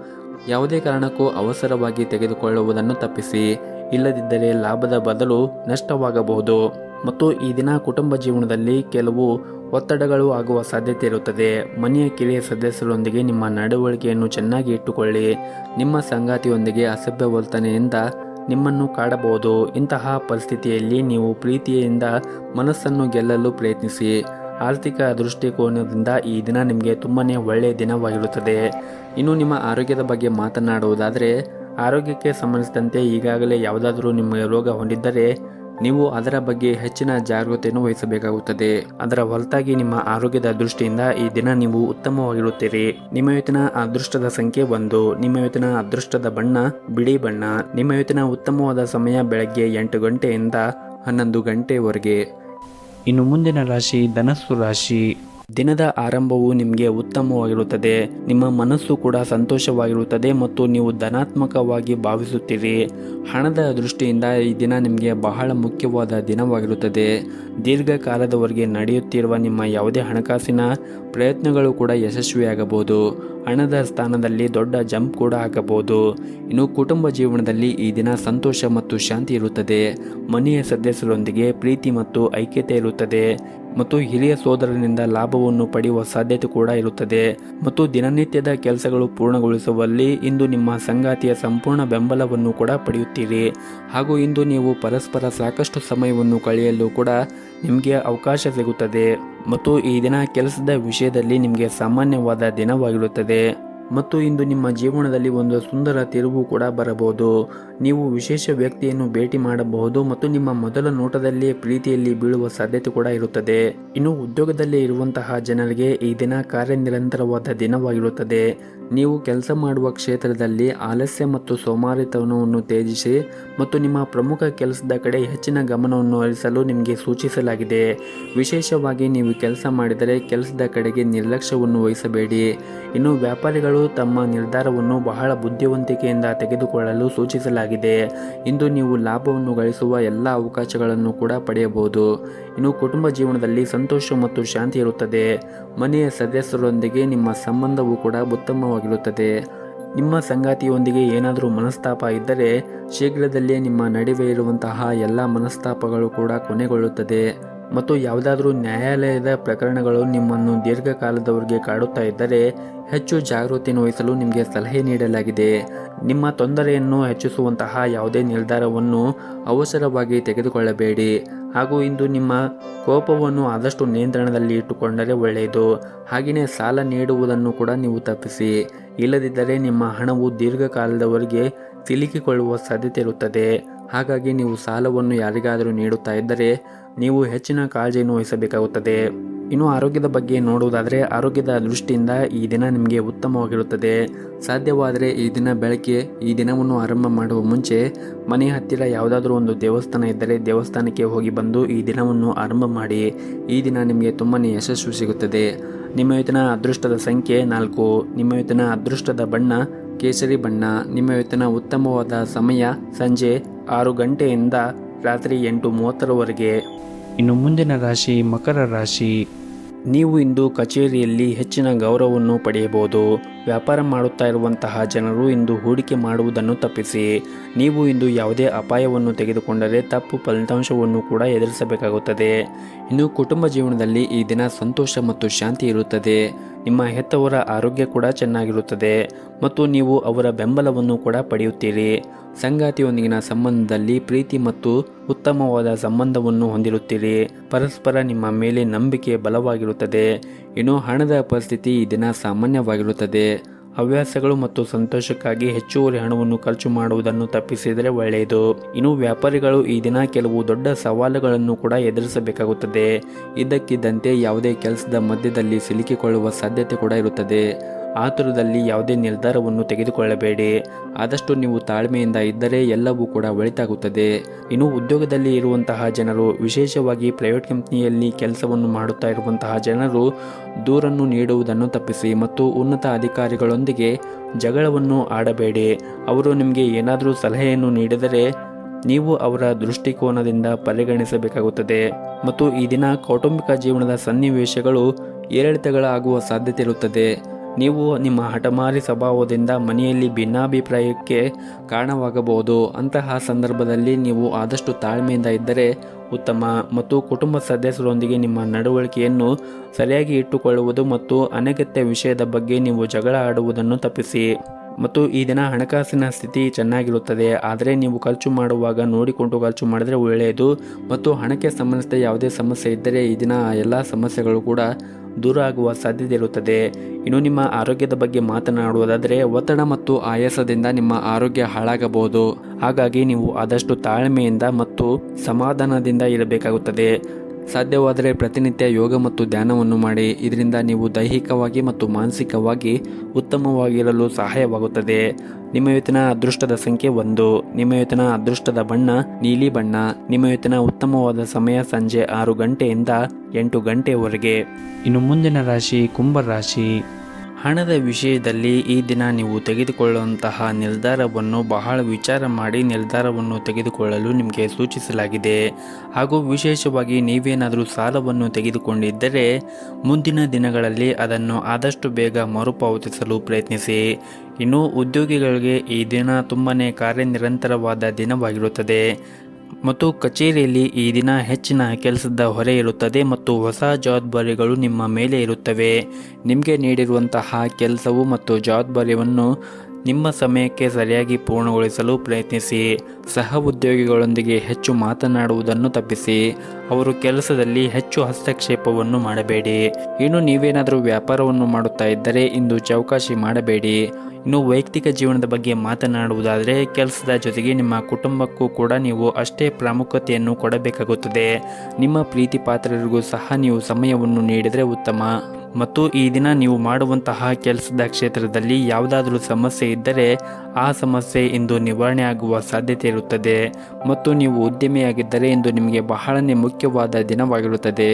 Speaker 1: ಯಾವುದೇ ಕಾರಣಕ್ಕೂ ಅವಸರವಾಗಿ ತೆಗೆದುಕೊಳ್ಳುವುದನ್ನು ತಪ್ಪಿಸಿ. ಇಲ್ಲದಿದ್ದರೆ ಲಾಭದ ಬದಲು ನಷ್ಟವಾಗಬಹುದು. ಮತ್ತು ಈ ದಿನ ಕುಟುಂಬ ಜೀವನದಲ್ಲಿ ಕೆಲವು ಒತ್ತಡಗಳು ಆಗುವ ಸಾಧ್ಯತೆ ಇರುತ್ತದೆ. ಮನೆಯ ಕಿರಿಯ ಸದಸ್ಯರೊಂದಿಗೆ ನಿಮ್ಮ ನಡವಳಿಕೆಯನ್ನು ಚೆನ್ನಾಗಿ ಇಟ್ಟುಕೊಳ್ಳಿ. ನಿಮ್ಮ ಸಂಗಾತಿಯೊಂದಿಗೆ ಅಸಭ್ಯ ವರ್ತನೆಯಿಂದ ನಿಮ್ಮನ್ನು ಕಾಡಬಹುದು. ಇಂತಹ ಪರಿಸ್ಥಿತಿಯಲ್ಲಿ ನೀವು ಪ್ರೀತಿಯಿಂದ ಮನಸ್ಸನ್ನು ಗೆಲ್ಲಲು ಪ್ರಯತ್ನಿಸಿ. ಆರ್ಥಿಕ ದೃಷ್ಟಿಕೋನದಿಂದ ಈ ದಿನ ನಿಮಗೆ ತುಂಬಾ ಒಳ್ಳೆಯ ದಿನವಾಗಿರುತ್ತದೆ. ಇನ್ನು ನಿಮ್ಮ ಆರೋಗ್ಯದ ಬಗ್ಗೆ ಮಾತನಾಡುವುದಾದರೆ, ಆರೋಗ್ಯಕ್ಕೆ ಸಂಬಂಧಿಸಿದಂತೆ ಈಗಾಗಲೇ ಯಾವುದಾದರೂ ನಿಮಗೆ ರೋಗ ಹೊಂದಿದ್ದರೆ ನೀವು ಅದರ ಬಗ್ಗೆ ಹೆಚ್ಚಿನ ಜಾಗೃತಿಯನ್ನು ವಹಿಸಬೇಕಾಗುತ್ತದೆ. ಅದರ ಹೊರತಾಗಿ ನಿಮ್ಮ ಆರೋಗ್ಯದ ದೃಷ್ಟಿಯಿಂದ ಈ ದಿನ ನೀವು ಉತ್ತಮವಾಗಿರುತ್ತೀರಿ. ನಿಮ್ಮ ಇವತ್ತಿನ ಅದೃಷ್ಟದ ಸಂಖ್ಯೆ ಒಂದು. ನಿಮ್ಮ ಇವತ್ತಿನ ಅದೃಷ್ಟದ ಬಣ್ಣ ಬಿಳಿ ಬಣ್ಣ. ನಿಮ್ಮ ಇವತ್ತಿನ ಉತ್ತಮವಾದ ಸಮಯ ಬೆಳಗ್ಗೆ ಎಂಟು ಗಂಟೆಯಿಂದ ಹನ್ನೊಂದು ಗಂಟೆವರೆಗೆ. ಇನ್ನು ಮುಂದಿನ ರಾಶಿ ಧನಸ್ಸು ರಾಶಿ. ದಿನದ ಆರಂಭವು ನಿಮಗೆ ಉತ್ತಮವಾಗಿರುತ್ತದೆ, ನಿಮ್ಮ ಮನಸ್ಸು ಕೂಡ ಸಂತೋಷವಾಗಿರುತ್ತದೆ ಮತ್ತು ನೀವು ಧನಾತ್ಮಕವಾಗಿ ಭಾವಿಸುತ್ತೀರಿ. ಹಣದ ದೃಷ್ಟಿಯಿಂದ ಈ ದಿನ ನಿಮಗೆ ಬಹಳ ಮುಖ್ಯವಾದ ದಿನವಾಗಿರುತ್ತದೆ. ದೀರ್ಘಕಾಲದವರೆಗೆ ನಡೆಯುತ್ತಿರುವ ನಿಮ್ಮ ಯಾವುದೇ ಹಣಕಾಸಿನ ಪ್ರಯತ್ನಗಳು ಕೂಡ ಯಶಸ್ವಿಯಾಗಬಹುದು. ಹಣದ ಸ್ಥಾನದಲ್ಲಿ ದೊಡ್ಡ ಜಂಪ್ ಕೂಡ ಆಗಬಹುದು. ಇನ್ನು ಕುಟುಂಬ ಜೀವನದಲ್ಲಿ ಈ ದಿನ ಸಂತೋಷ ಮತ್ತು ಶಾಂತಿ ಇರುತ್ತದೆ. ಮನೆಯ ಸದಸ್ಯರೊಂದಿಗೆ ಪ್ರೀತಿ ಮತ್ತು ಐಕ್ಯತೆ ಇರುತ್ತದೆ. ಮತ್ತು ಹಿರಿಯ ಸೋದರನಿಂದ ಲಾಭವನ್ನು ಪಡೆಯುವ ಸಾಧ್ಯತೆ ಕೂಡ ಇರುತ್ತದೆ. ಮತ್ತು ದಿನನಿತ್ಯದ ಕೆಲಸಗಳು ಪೂರ್ಣಗೊಳಿಸುವಲ್ಲಿ ಇಂದು ನಿಮ್ಮ ಸಂಗಾತಿಯ ಸಂಪೂರ್ಣ ಬೆಂಬಲವನ್ನು ಕೂಡ ಪಡೆಯುತ್ತೀರಿ. ಹಾಗೂ ಇಂದು ನೀವು ಪರಸ್ಪರ ಸಾಕಷ್ಟು ಸಮಯವನ್ನು ಕಳೆಯಲು ಕೂಡ ನಿಮಗೆ ಅವಕಾಶ ಸಿಗುತ್ತದೆ. ಮತ್ತು ಈ ದಿನ ಕೆಲಸದ ವಿಷಯದಲ್ಲಿ ನಿಮಗೆ ಸಾಮಾನ್ಯವಾದ ದಿನವಾಗಿರುತ್ತದೆ. ಮತ್ತು ಇಂದು ನಿಮ್ಮ ಜೀವನದಲ್ಲಿ ಒಂದು ಸುಂದರ ತಿರುವು ಕೂಡ ಬರಬಹುದು. ನೀವು ವಿಶೇಷ ವ್ಯಕ್ತಿಯನ್ನು ಭೇಟಿ ಮಾಡಬಹುದು ಮತ್ತು ನಿಮ್ಮ ಮೊದಲ ನೋಟದಲ್ಲಿ ಪ್ರೀತಿಯಲ್ಲಿ ಬೀಳುವ ಸಾಧ್ಯತೆ ಕೂಡ ಇರುತ್ತದೆ. ಇನ್ನು ಉದ್ಯೋಗದಲ್ಲಿ ಇರುವಂತಹ ಜನರಿಗೆ ಈ ದಿನ ಕಾರ್ಯನಿರಂತರವಾದ ದಿನವಾಗಿರುತ್ತದೆ. ನೀವು ಕೆಲಸ ಮಾಡುವ ಕ್ಷೇತ್ರದಲ್ಲಿ ಆಲಸ್ಯ ಮತ್ತು ಸೋಮಾರಿತನವನ್ನು ತ್ಯಜಿಸಿ ಮತ್ತು ನಿಮ್ಮ ಪ್ರಮುಖ ಕೆಲಸದ ಕಡೆ ಹೆಚ್ಚಿನ ಗಮನವನ್ನು ಹರಿಸಲು ನಿಮಗೆ ಸೂಚಿಸಲಾಗಿದೆ. ವಿಶೇಷವಾಗಿ ನೀವು ಕೆಲಸ ಮಾಡಿದರೆ ಕೆಲಸದ ಕಡೆಗೆ ನಿರ್ಲಕ್ಷ್ಯವನ್ನು ವಹಿಸಬೇಡಿ. ಇನ್ನು ವ್ಯಾಪಾರಿಗಳು ತಮ್ಮ ನಿರ್ಧಾರವನ್ನು ಬಹಳ ಬುದ್ಧಿವಂತಿಕೆಯಿಂದ ತೆಗೆದುಕೊಳ್ಳಲು ಸೂಚಿಸಲಾಗಿದೆ. ಇಂದು ನೀವು ಲಾಭವನ್ನು ಗಳಿಸುವ ಎಲ್ಲ ಅವಕಾಶಗಳನ್ನು ಕೂಡ ಪಡೆಯಬಹುದು. ಇನ್ನು ಕುಟುಂಬ ಜೀವನದಲ್ಲಿ ಸಂತೋಷ ಮತ್ತು ಶಾಂತಿ ಇರುತ್ತದೆ. ಮನೆಯ ಸದಸ್ಯರೊಂದಿಗೆ ನಿಮ್ಮ ಸಂಬಂಧವು ಕೂಡ ಉತ್ತಮವಾಗಿರುತ್ತದೆ ನಿಮ್ಮ ಸಂಗಾತಿಯೊಂದಿಗೆ ಏನಾದರೂ ಮನಸ್ತಾಪ ಇದ್ದರೆ ಶೀಘ್ರದಲ್ಲೇ ನಿಮ್ಮ ನಡುವೆ ಇರುವಂತಹ ಎಲ್ಲ ಮನಸ್ತಾಪಗಳು ಕೂಡ ಕೊನೆಗೊಳ್ಳುತ್ತದೆ. ಮತ್ತು ಯಾವುದಾದ್ರೂ ನ್ಯಾಯಾಲಯದ ಪ್ರಕರಣಗಳು ನಿಮ್ಮನ್ನು ದೀರ್ಘಕಾಲದವರೆಗೆ ಕಾಡುತ್ತಾ ಇದ್ದರೆ ಹೆಚ್ಚು ಜಾಗೃತಿ ವಹಿಸಲು ನಿಮಗೆ ಸಲಹೆ ನೀಡಲಾಗಿದೆ. ನಿಮ್ಮ ತೊಂದರೆಯನ್ನು ಹೆಚ್ಚಿಸುವಂತಹ ಯಾವುದೇ ನಿರ್ಧಾರವನ್ನು ಅವಸರವಾಗಿ ತೆಗೆದುಕೊಳ್ಳಬೇಡಿ. ಹಾಗೂ ಇಂದು ನಿಮ್ಮ ಕೋಪವನ್ನು ಆದಷ್ಟು ನಿಯಂತ್ರಣದಲ್ಲಿ ಇಟ್ಟುಕೊಂಡರೆ ಒಳ್ಳೆಯದು. ಹಾಗೆಯೇ ಸಾಲ ನೀಡುವುದನ್ನು ಕೂಡ ನೀವು ತಪ್ಪಿಸಿ. ಇಲ್ಲದಿದ್ದರೆ ನಿಮ್ಮ ಹಣವು ದೀರ್ಘಕಾಲದವರೆಗೆ ಸಿಲುಕಿಕೊಳ್ಳುವ ಸಾಧ್ಯತೆ ಇರುತ್ತದೆ. ಹಾಗಾಗಿ ನೀವು ಸಾಲವನ್ನು ಯಾರಿಗಾದರೂ ನೀಡುತ್ತಾ ಇದ್ದರೆ ನೀವು ಹೆಚ್ಚಿನ ಕಾಳಜಿಯನ್ನು ವಹಿಸಬೇಕಾಗುತ್ತದೆ. ಇನ್ನು ಆರೋಗ್ಯದ ಬಗ್ಗೆ ನೋಡುವುದಾದರೆ, ಆರೋಗ್ಯದ ದೃಷ್ಟಿಯಿಂದ ಈ ದಿನ ನಿಮಗೆ ಉತ್ತಮವಾಗಿರುತ್ತದೆ. ಸಾಧ್ಯವಾದರೆ ಈ ದಿನ ಬೆಳಗ್ಗೆ, ಈ ದಿನವನ್ನು ಆರಂಭ ಮಾಡುವ ಮುಂಚೆ, ಮನೆ ಹತ್ತಿರ ಯಾವುದಾದ್ರೂ ಒಂದು ದೇವಸ್ಥಾನ ಇದ್ದರೆ ದೇವಸ್ಥಾನಕ್ಕೆ ಹೋಗಿ ಬಂದು ಈ ದಿನವನ್ನು ಆರಂಭ ಮಾಡಿ. ಈ ದಿನ ನಿಮಗೆ ತುಂಬಾ ಯಶಸ್ಸು ಸಿಗುತ್ತದೆ. ನಿಮ್ಮ ಇವತ್ತಿನ ಅದೃಷ್ಟದ ಸಂಖ್ಯೆ ನಾಲ್ಕು. ನಿಮ್ಮ ಇವತ್ತಿನ ಅದೃಷ್ಟದ ಬಣ್ಣ ಕೇಸರಿ ಬಣ್ಣ. ನಿಮ್ಮ ಇವತ್ತಿನ ಉತ್ತಮವಾದ ಸಮಯ ಸಂಜೆ ಆರು ಗಂಟೆಯಿಂದ ರಾತ್ರಿ ಎಂಟು ಮೂವತ್ತರವರೆಗೆ. ಇನ್ನು ಮುಂದಿನ ರಾಶಿ ಮಕರ ರಾಶಿ. ನೀವು ಇಂದು ಕಚೇರಿಯಲ್ಲಿ ಹೆಚ್ಚಿನ ಗೌರವವನ್ನು ಪಡೆಯಬಹುದು. ವ್ಯಾಪಾರ ಮಾಡುತ್ತಾ ಇರುವಂತಹ ಜನರು ಇಂದು ಹೂಡಿಕೆ ಮಾಡುವುದನ್ನು ತಪ್ಪಿಸಿ. ನೀವು ಇಂದು ಯಾವುದೇ ಅಪಾಯವನ್ನು ತೆಗೆದುಕೊಂಡರೆ ತಪ್ಪು ಫಲಿತಾಂಶವನ್ನು ಕೂಡ ಎದುರಿಸಬೇಕಾಗುತ್ತದೆ. ಇನ್ನು ಕುಟುಂಬ ಜೀವನದಲ್ಲಿ ಈ ದಿನ ಸಂತೋಷ ಮತ್ತು ಶಾಂತಿ ಇರುತ್ತದೆ. ನಿಮ್ಮ ಹೆತ್ತವರ ಆರೋಗ್ಯ ಕೂಡ ಚೆನ್ನಾಗಿರುತ್ತದೆ ಮತ್ತು ನೀವು ಅವರ ಬೆಂಬಲವನ್ನು ಕೂಡ ಪಡೆಯುತ್ತೀರಿ. ಸಂಗಾತಿಯೊಂದಿಗಿನ ಸಂಬಂಧದಲ್ಲಿ ಪ್ರೀತಿ ಮತ್ತು ಉತ್ತಮವಾದ ಸಂಬಂಧವನ್ನು ಹೊಂದಿರುತ್ತೀರಿ. ಪರಸ್ಪರ ನಿಮ್ಮ ಮೇಲೆ ನಂಬಿಕೆ ಬಲವಾಗಿರುತ್ತದೆ. ಇನ್ನು ಹಣದ ಪರಿಸ್ಥಿತಿ ಈ ದಿನ ಸಾಮಾನ್ಯವಾಗಿರುತ್ತದೆ. ಹವ್ಯಾಸಗಳು ಮತ್ತು ಸಂತೋಷಕ್ಕಾಗಿ ಹೆಚ್ಚುವರಿ ಹಣವನ್ನು ಖರ್ಚು ಮಾಡುವುದನ್ನು ತಪ್ಪಿಸಿದರೆ ಒಳ್ಳೆಯದು. ಇನ್ನು ವ್ಯಾಪಾರಿಗಳು ಈ ದಿನ ಕೆಲವು ದೊಡ್ಡ ಸವಾಲುಗಳನ್ನು ಕೂಡ ಎದುರಿಸಬೇಕಾಗುತ್ತದೆ. ಇದ್ದಕ್ಕಿದ್ದಂತೆ ಯಾವುದೇ ಕೆಲಸದ ಮಧ್ಯದಲ್ಲಿ ಸಿಲುಕಿಕೊಳ್ಳುವ ಸಾಧ್ಯತೆ ಕೂಡ ಇರುತ್ತದೆ. ಆತುರದಲ್ಲಿ ಯಾವುದೇ ನಿರ್ಧಾರವನ್ನು ತೆಗೆದುಕೊಳ್ಳಬೇಡಿ. ಆದಷ್ಟು ನೀವು ತಾಳ್ಮೆಯಿಂದ ಇದ್ದರೆ ಎಲ್ಲವೂ ಕೂಡ ಒಳಿತಾಗುತ್ತದೆ. ಇನ್ನು ಉದ್ಯೋಗದಲ್ಲಿ ಇರುವಂತಹ ಜನರು, ವಿಶೇಷವಾಗಿ ಪ್ರೈವೇಟ್ ಕಂಪ್ನಿಯಲ್ಲಿ ಕೆಲಸವನ್ನು ಮಾಡುತ್ತಾ ಇರುವಂತಹ ಜನರು, ದೂರನ್ನು ನೀಡುವುದನ್ನು ತಪ್ಪಿಸಿ ಮತ್ತು ಉನ್ನತ ಅಧಿಕಾರಿಗಳೊಂದಿಗೆ ಜಗಳವನ್ನು ಆಡಬೇಡಿ. ಅವರು ನಿಮಗೆ ಏನಾದರೂ ಸಲಹೆಯನ್ನು ನೀಡಿದರೆ ನೀವು ಅವರ ದೃಷ್ಟಿಕೋನದಿಂದ ಪರಿಗಣಿಸಬೇಕಾಗುತ್ತದೆ. ಮತ್ತು ಈ ದಿನ ಕೌಟುಂಬಿಕ ಜೀವನದ ಸನ್ನಿವೇಶಗಳು ಏರಿಳಿತಗಳಾಗುವ ಸಾಧ್ಯತೆ ಇರುತ್ತದೆ. ನೀವು ನಿಮ್ಮ ಹಠಮಾರಿ ಸ್ವಭಾವದಿಂದ ಮನೆಯಲ್ಲಿ ಭಿನ್ನಾಭಿಪ್ರಾಯಕ್ಕೆ ಕಾರಣವಾಗಬಹುದು. ಅಂತಹ ಸಂದರ್ಭದಲ್ಲಿ ನೀವು ಆದಷ್ಟು ತಾಳ್ಮೆಯಿಂದ ಇದ್ದರೆ ಉತ್ತಮ ಮತ್ತು ಕುಟುಂಬ ಸದಸ್ಯರೊಂದಿಗೆ ನಿಮ್ಮ ನಡವಳಿಕೆಯನ್ನು ಸರಿಯಾಗಿ ಇಟ್ಟುಕೊಳ್ಳುವುದು ಮತ್ತು ಅನಗತ್ಯ ವಿಷಯದ ಬಗ್ಗೆ ನೀವು ಜಗಳ ಆಡುವುದನ್ನು ತಪ್ಪಿಸಿ. ಮತ್ತು ಈ ದಿನ ಹಣಕಾಸಿನ ಸ್ಥಿತಿ ಚೆನ್ನಾಗಿರುತ್ತದೆ, ಆದರೆ ನೀವು ಖರ್ಚು ಮಾಡುವಾಗ ನೋಡಿಕೊಂಡು ಖರ್ಚು ಮಾಡಿದರೆ ಒಳ್ಳೆಯದು ಮತ್ತು ಹಣಕ್ಕೆ ಸಂಬಂಧಿಸಿದ ಯಾವುದೇ ಸಮಸ್ಯೆ ಇದ್ದರೆ ಈ ದಿನ ಎಲ್ಲ ಸಮಸ್ಯೆಗಳು ಕೂಡ ದೂರ ಆಗುವ ಸಾಧ್ಯತೆ ಇರುತ್ತದೆ ಇನ್ನು ನಿಮ್ಮ ಆರೋಗ್ಯದ ಬಗ್ಗೆ ಮಾತನಾಡುವುದಾದರೆ ಒತ್ತಡ ಮತ್ತು ಆಯಾಸದಿಂದ ನಿಮ್ಮ ಆರೋಗ್ಯ ಹಾಳಾಗಬಹುದು. ಹಾಗಾಗಿ ನೀವು ಆದಷ್ಟು ತಾಳ್ಮೆಯಿಂದ ಮತ್ತು ಸಮಾಧಾನದಿಂದ ಇರಬೇಕಾಗುತ್ತದೆ. ಸಾಧ್ಯವಾದರೆ ಪ್ರತಿನಿತ್ಯ ಯೋಗ ಮತ್ತು ಧ್ಯಾನವನ್ನು ಮಾಡಿ, ಇದರಿಂದ ನೀವು ದೈಹಿಕವಾಗಿ ಮತ್ತು ಮಾನಸಿಕವಾಗಿ ಉತ್ತಮವಾಗಿರಲು ಸಹಾಯವಾಗುತ್ತದೆ. ನಿಮ್ಮ ಇವತ್ತಿನ ಅದೃಷ್ಟದ ಸಂಖ್ಯೆ ಒಂದು. ನಿಮ್ಮ ಇವತ್ತಿನ ಅದೃಷ್ಟದ ಬಣ್ಣ ನೀಲಿ ಬಣ್ಣ. ನಿಮ್ಮ ಇವತ್ತಿನ ಉತ್ತಮವಾದ ಸಮಯ ಸಂಜೆ ಆರು ಗಂಟೆಯಿಂದ ಎಂಟು ಗಂಟೆವರೆಗೆ. ಇನ್ನು ಮುಂದಿನ ರಾಶಿ ಕುಂಭ ರಾಶಿ. ಹಣದ ವಿಷಯದಲ್ಲಿ ಈ ದಿನ ನೀವು ತೆಗೆದುಕೊಳ್ಳುವಂತಹ ನಿರ್ಧಾರವನ್ನು ಬಹಳ ವಿಚಾರ ಮಾಡಿ ನಿರ್ಧಾರವನ್ನು ತೆಗೆದುಕೊಳ್ಳಲು ನಿಮಗೆ ಸೂಚಿಸಲಾಗಿದೆ. ಹಾಗೂ ವಿಶೇಷವಾಗಿ ನೀವೇನಾದರೂ ಸಾಲವನ್ನು ತೆಗೆದುಕೊಂಡಿದ್ದರೆ ಮುಂದಿನ ದಿನಗಳಲ್ಲಿ ಅದನ್ನು ಆದಷ್ಟು ಬೇಗ ಮರುಪಾವತಿಸಲು ಪ್ರಯತ್ನಿಸಿ. ಇನ್ನು ಉದ್ಯೋಗಿಗಳಿಗೆ ಈ ದಿನ ತುಂಬಾ ಕಾರ್ಯನಿರಂತರವಾದ ದಿನವಾಗಿರುತ್ತದೆ. ಮತ್ತು ಕಚೇರಿಯಲ್ಲಿ ಈ ದಿನ ಹೆಚ್ಚಿನ ಕೆಲಸದ ಹೊರೆ ಇರುತ್ತದೆ ಮತ್ತು ಹೊಸ ಜವಾಬ್ದಾರಿಗಳು ನಿಮ್ಮ ಮೇಲೆ ಇರುತ್ತವೆ. ನಿಮಗೆ ನೀಡಿರುವಂತಹ ಕೆಲಸವು ಮತ್ತು ಜವಾಬ್ದಾರಿಯನ್ನು ನಿಮ್ಮ ಸಮಯಕ್ಕೆ ಸರಿಯಾಗಿ ಪೂರ್ಣಗೊಳಿಸಲು ಪ್ರಯತ್ನಿಸಿ. ಸಹ ಉದ್ಯೋಗಿಗಳೊಂದಿಗೆ ಹೆಚ್ಚು ಮಾತನಾಡುವುದನ್ನು ತಪ್ಪಿಸಿ. ಅವರು ಕೆಲಸದಲ್ಲಿ ಹೆಚ್ಚು ಹಸ್ತಕ್ಷೇಪವನ್ನು ಮಾಡಬೇಡಿ. ಇನ್ನು ನೀವೇನಾದರೂ ವ್ಯಾಪಾರವನ್ನು ಮಾಡುತ್ತಾ ಇದ್ದರೆ ಇಂದು ಚೌಕಾಶಿ ಮಾಡಬೇಡಿ. ಇನ್ನು ವೈಯಕ್ತಿಕ ಜೀವನದ ಬಗ್ಗೆ ಮಾತನಾಡುವುದಾದರೆ, ಕೆಲಸದ ಜೊತೆಗೆ ನಿಮ್ಮ ಕುಟುಂಬಕ್ಕೂ ಕೂಡ ನೀವು ಅಷ್ಟೇ ಪ್ರಾಮುಖ್ಯತೆಯನ್ನು ಕೊಡಬೇಕಾಗುತ್ತದೆ. ನಿಮ್ಮ ಪ್ರೀತಿ ಪಾತ್ರರಿಗೂ ಸಹ ನೀವು ಸಮಯವನ್ನು ನೀಡಿದರೆ ಉತ್ತಮ. ಮತ್ತು ಈ ದಿನ ನೀವು ಮಾಡುವಂತಹ ಕೆಲಸದ ಕ್ಷೇತ್ರದಲ್ಲಿ ಯಾವುದಾದರೂ ಸಮಸ್ಯೆ ಇದ್ದರೆ ಆ ಸಮಸ್ಯೆ ಇಂದು ನಿವಾರಣೆ ಆಗುವ ಸಾಧ್ಯತೆ ಇರುತ್ತದೆ ಮತ್ತು ನೀವು ಉದ್ಯಮಿಯಾಗಿದ್ದರೆ ಇಂದು ನಿಮಗೆ ಬಹಳನೇ ಮುಖ್ಯವಾದ ದಿನವಾಗಿರುತ್ತದೆ.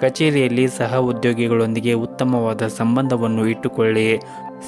Speaker 1: ಕಚೇರಿಯಲ್ಲಿ ಸಹ ಉದ್ಯೋಗಿಗಳೊಂದಿಗೆ ಉತ್ತಮವಾದ ಸಂಬಂಧವನ್ನು ಇಟ್ಟುಕೊಳ್ಳಿ.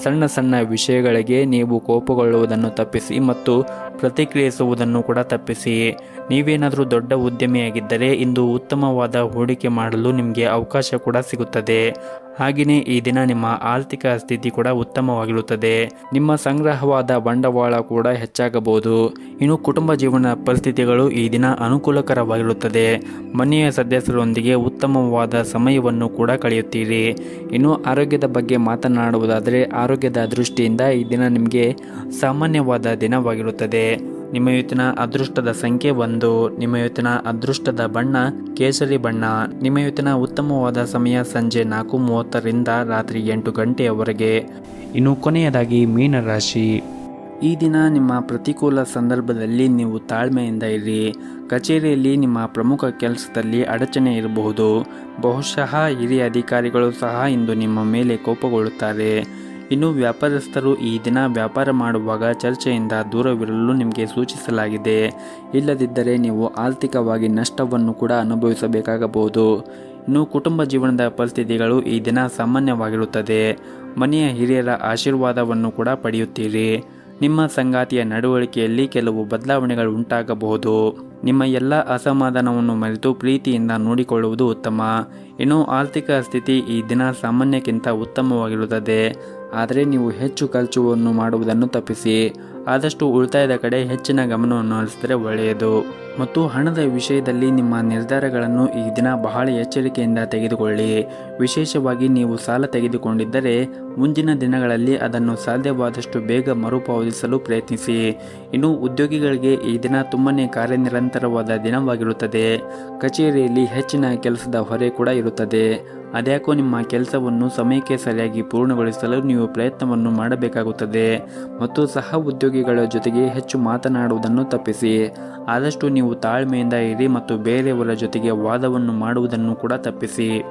Speaker 1: ಸಣ್ಣ ಸಣ್ಣ ವಿಷಯಗಳಿಗೆ ನೀವು ಕೋಪಗೊಳ್ಳುವುದನ್ನು ತಪ್ಪಿಸಿ ಮತ್ತು ಪ್ರತಿಕ್ರಿಯಿಸುವುದನ್ನು ಕೂಡ ತಪ್ಪಿಸಿ. ನೀವೇನಾದರೂ ದೊಡ್ಡ ಉದ್ಯಮಿಯಾಗಿದ್ದರೆ ಇಂದು ಉತ್ತಮವಾದ ಹೂಡಿಕೆ ಮಾಡಲು ನಿಮಗೆ ಅವಕಾಶ ಕೂಡ ಸಿಗುತ್ತದೆ. ಹಾಗೆಯೇ ಈ ದಿನ ನಿಮ್ಮ ಆರ್ಥಿಕ ಸ್ಥಿತಿ ಕೂಡ ಉತ್ತಮವಾಗಿರುತ್ತದೆ. ನಿಮ್ಮ ಸಂಗ್ರಹವಾದ ಬಂಡವಾಳ ಕೂಡ ಹೆಚ್ಚಾಗಬಹುದು. ಇನ್ನು ಕುಟುಂಬ ಜೀವನ ಪರಿಸ್ಥಿತಿಗಳು ಈ ದಿನ ಅನುಕೂಲಕರವಾಗಿರುತ್ತದೆ. ಮನೆಯ ಸದಸ್ಯರೊಂದಿಗೆ ಉತ್ತಮವಾದ ಸಮಯವನ್ನು ಕೂಡ ಕಳೆಯುತ್ತೀರಿ. ಇನ್ನು ಆರೋಗ್ಯದ ಬಗ್ಗೆ ಮಾತನಾಡುವುದಾದರೆ ಆರೋಗ್ಯದ ದೃಷ್ಟಿಯಿಂದ ಈ ದಿನ ನಿಮಗೆ ಸಾಮಾನ್ಯವಾದ ದಿನವಾಗಿರುತ್ತದೆ. ನಿಮ್ಮ ಇವತ್ತಿನ ಅದೃಷ್ಟದ ಸಂಖ್ಯೆ ಒಂದು, ನಿಮ್ಮ ಇವತ್ತಿನ ಅದೃಷ್ಟದ ಬಣ್ಣ ಕೇಸರಿ ಬಣ್ಣ, ನಿಮ್ಮ ಇವತ್ತಿನ ಉತ್ತಮವಾದ ಸಮಯ ಸಂಜೆ ನಾಲ್ಕು ಮೂವತ್ತರಿಂದ ರಾತ್ರಿ ಎಂಟು ಗಂಟೆಯವರೆಗೆ. ಇನ್ನು ಕೊನೆಯದಾಗಿ ಮೀನರಾಶಿ ಈ ದಿನ ನಿಮ್ಮ ಪ್ರತಿಕೂಲ ಸಂದರ್ಭದಲ್ಲಿ ನೀವು ತಾಳ್ಮೆಯಿಂದ ಇರಿ. ಕಚೇರಿಯಲ್ಲಿ ನಿಮ್ಮ ಪ್ರಮುಖ ಕೆಲಸದಲ್ಲಿ ಅಡಚಣೆ ಇರಬಹುದು. ಬಹುಶಃ ಹಿರಿಯ ಅಧಿಕಾರಿಗಳು ಸಹ ಇಂದು ನಿಮ್ಮ ಮೇಲೆ ಕೋಪಗೊಳ್ಳುತ್ತಾರೆ. ಇನ್ನು ವ್ಯಾಪಾರಸ್ಥರು ಈ ದಿನ ವ್ಯಾಪಾರ ಮಾಡುವಾಗ ಚರ್ಚೆಯಿಂದ ದೂರವಿರಲು ನಿಮಗೆ ಸೂಚಿಸಲಾಗಿದೆ. ಇಲ್ಲದಿದ್ದರೆ ನೀವು ಆರ್ಥಿಕವಾಗಿ ನಷ್ಟವನ್ನು ಕೂಡ ಅನುಭವಿಸಬೇಕಾಗಬಹುದು. ಇನ್ನು ಕುಟುಂಬ ಜೀವನದ ಪರಿಸ್ಥಿತಿಗಳು ಈ ದಿನ ಸಾಮಾನ್ಯವಾಗಿರುತ್ತದೆ. ಮನೆಯ ಹಿರಿಯರ ಆಶೀರ್ವಾದವನ್ನು ಕೂಡ ಪಡೆಯುತ್ತೀರಿ. ನಿಮ್ಮ ಸಂಗಾತಿಯ ನಡವಳಿಕೆಯಲ್ಲಿ ಕೆಲವು ಬದಲಾವಣೆಗಳು ಉಂಟಾಗಬಹುದು. ನಿಮ್ಮ ಎಲ್ಲ ಅಸಮಾಧಾನವನ್ನು ಮರೆತು ಪ್ರೀತಿಯಿಂದ ನೋಡಿಕೊಳ್ಳುವುದು ಉತ್ತಮ. ಇನ್ನು ಆರ್ಥಿಕ ಸ್ಥಿತಿ ಈ ದಿನ ಸಾಮಾನ್ಯಕ್ಕಿಂತ ಉತ್ತಮವಾಗಿರುತ್ತದೆ. ಆದರೆ ನೀವು ಹೆಚ್ಚು ಖರ್ಚುವನ್ನು ಮಾಡುವುದನ್ನು ತಪ್ಪಿಸಿ. ಆದಷ್ಟು ಉಳಿತಾಯದ ಕಡೆ ಹೆಚ್ಚಿನ ಗಮನವನ್ನು ಹರಿಸಿದರೆ ಒಳ್ಳೆಯದು. ಮತ್ತು ಹಣದ ವಿಷಯದಲ್ಲಿ ನಿಮ್ಮ ನಿರ್ಧಾರಗಳನ್ನು ಈ ದಿನ ಬಹಳ ಎಚ್ಚರಿಕೆಯಿಂದ ತೆಗೆದುಕೊಳ್ಳಿ. ವಿಶೇಷವಾಗಿ ನೀವು ಸಾಲ ತೆಗೆದುಕೊಂಡಿದ್ದರೆ ಮುಂದಿನ ದಿನಗಳಲ್ಲಿ ಅದನ್ನು ಸಾಧ್ಯವಾದಷ್ಟು ಬೇಗ ಮರುಪಾವತಿಸಲು ಪ್ರಯತ್ನಿಸಿ. ಇನ್ನು ಉದ್ಯೋಗಿಗಳಿಗೆ ಈ ದಿನ ತುಂಬನೇ ಕಾರ್ಯನಿರಂತರವಾದ ದಿನವಾಗಿರುತ್ತದೆ. ಕಚೇರಿಯಲ್ಲಿ ಹೆಚ್ಚಿನ ಕೆಲಸದ ಹೊರೆ ಕೂಡ ಇರುತ್ತದೆ. ಅದ್ಯಾಕೋ ನಿಮ್ಮ ಕೆಲಸವನ್ನು ಸಮಯಕ್ಕೆ ಸರಿಯಾಗಿ ಪೂರ್ಣಗೊಳಿಸಲು ನೀವು ಪ್ರಯತ್ನವನ್ನು ಮಾಡಬೇಕಾಗುತ್ತದೆ. ಮತ್ತು ಸಹ ಉದ್ಯೋಗಿಗಳ ಜೊತೆಗೆ ಹೆಚ್ಚು ಮಾತನಾಡುವುದನ್ನು ತಪ್ಪಿಸಿ. ಆದಷ್ಟು ನೀವು ತಾಳ್ಮೆಯಿಂದ ಇರಿ ಮತ್ತು ಬೇರೆಯವರ ಜೊತೆಗೆ ವಾದವನ್ನು ಮಾಡುವುದನ್ನು ಕೂಡ ತಪ್ಪಿಸಿ.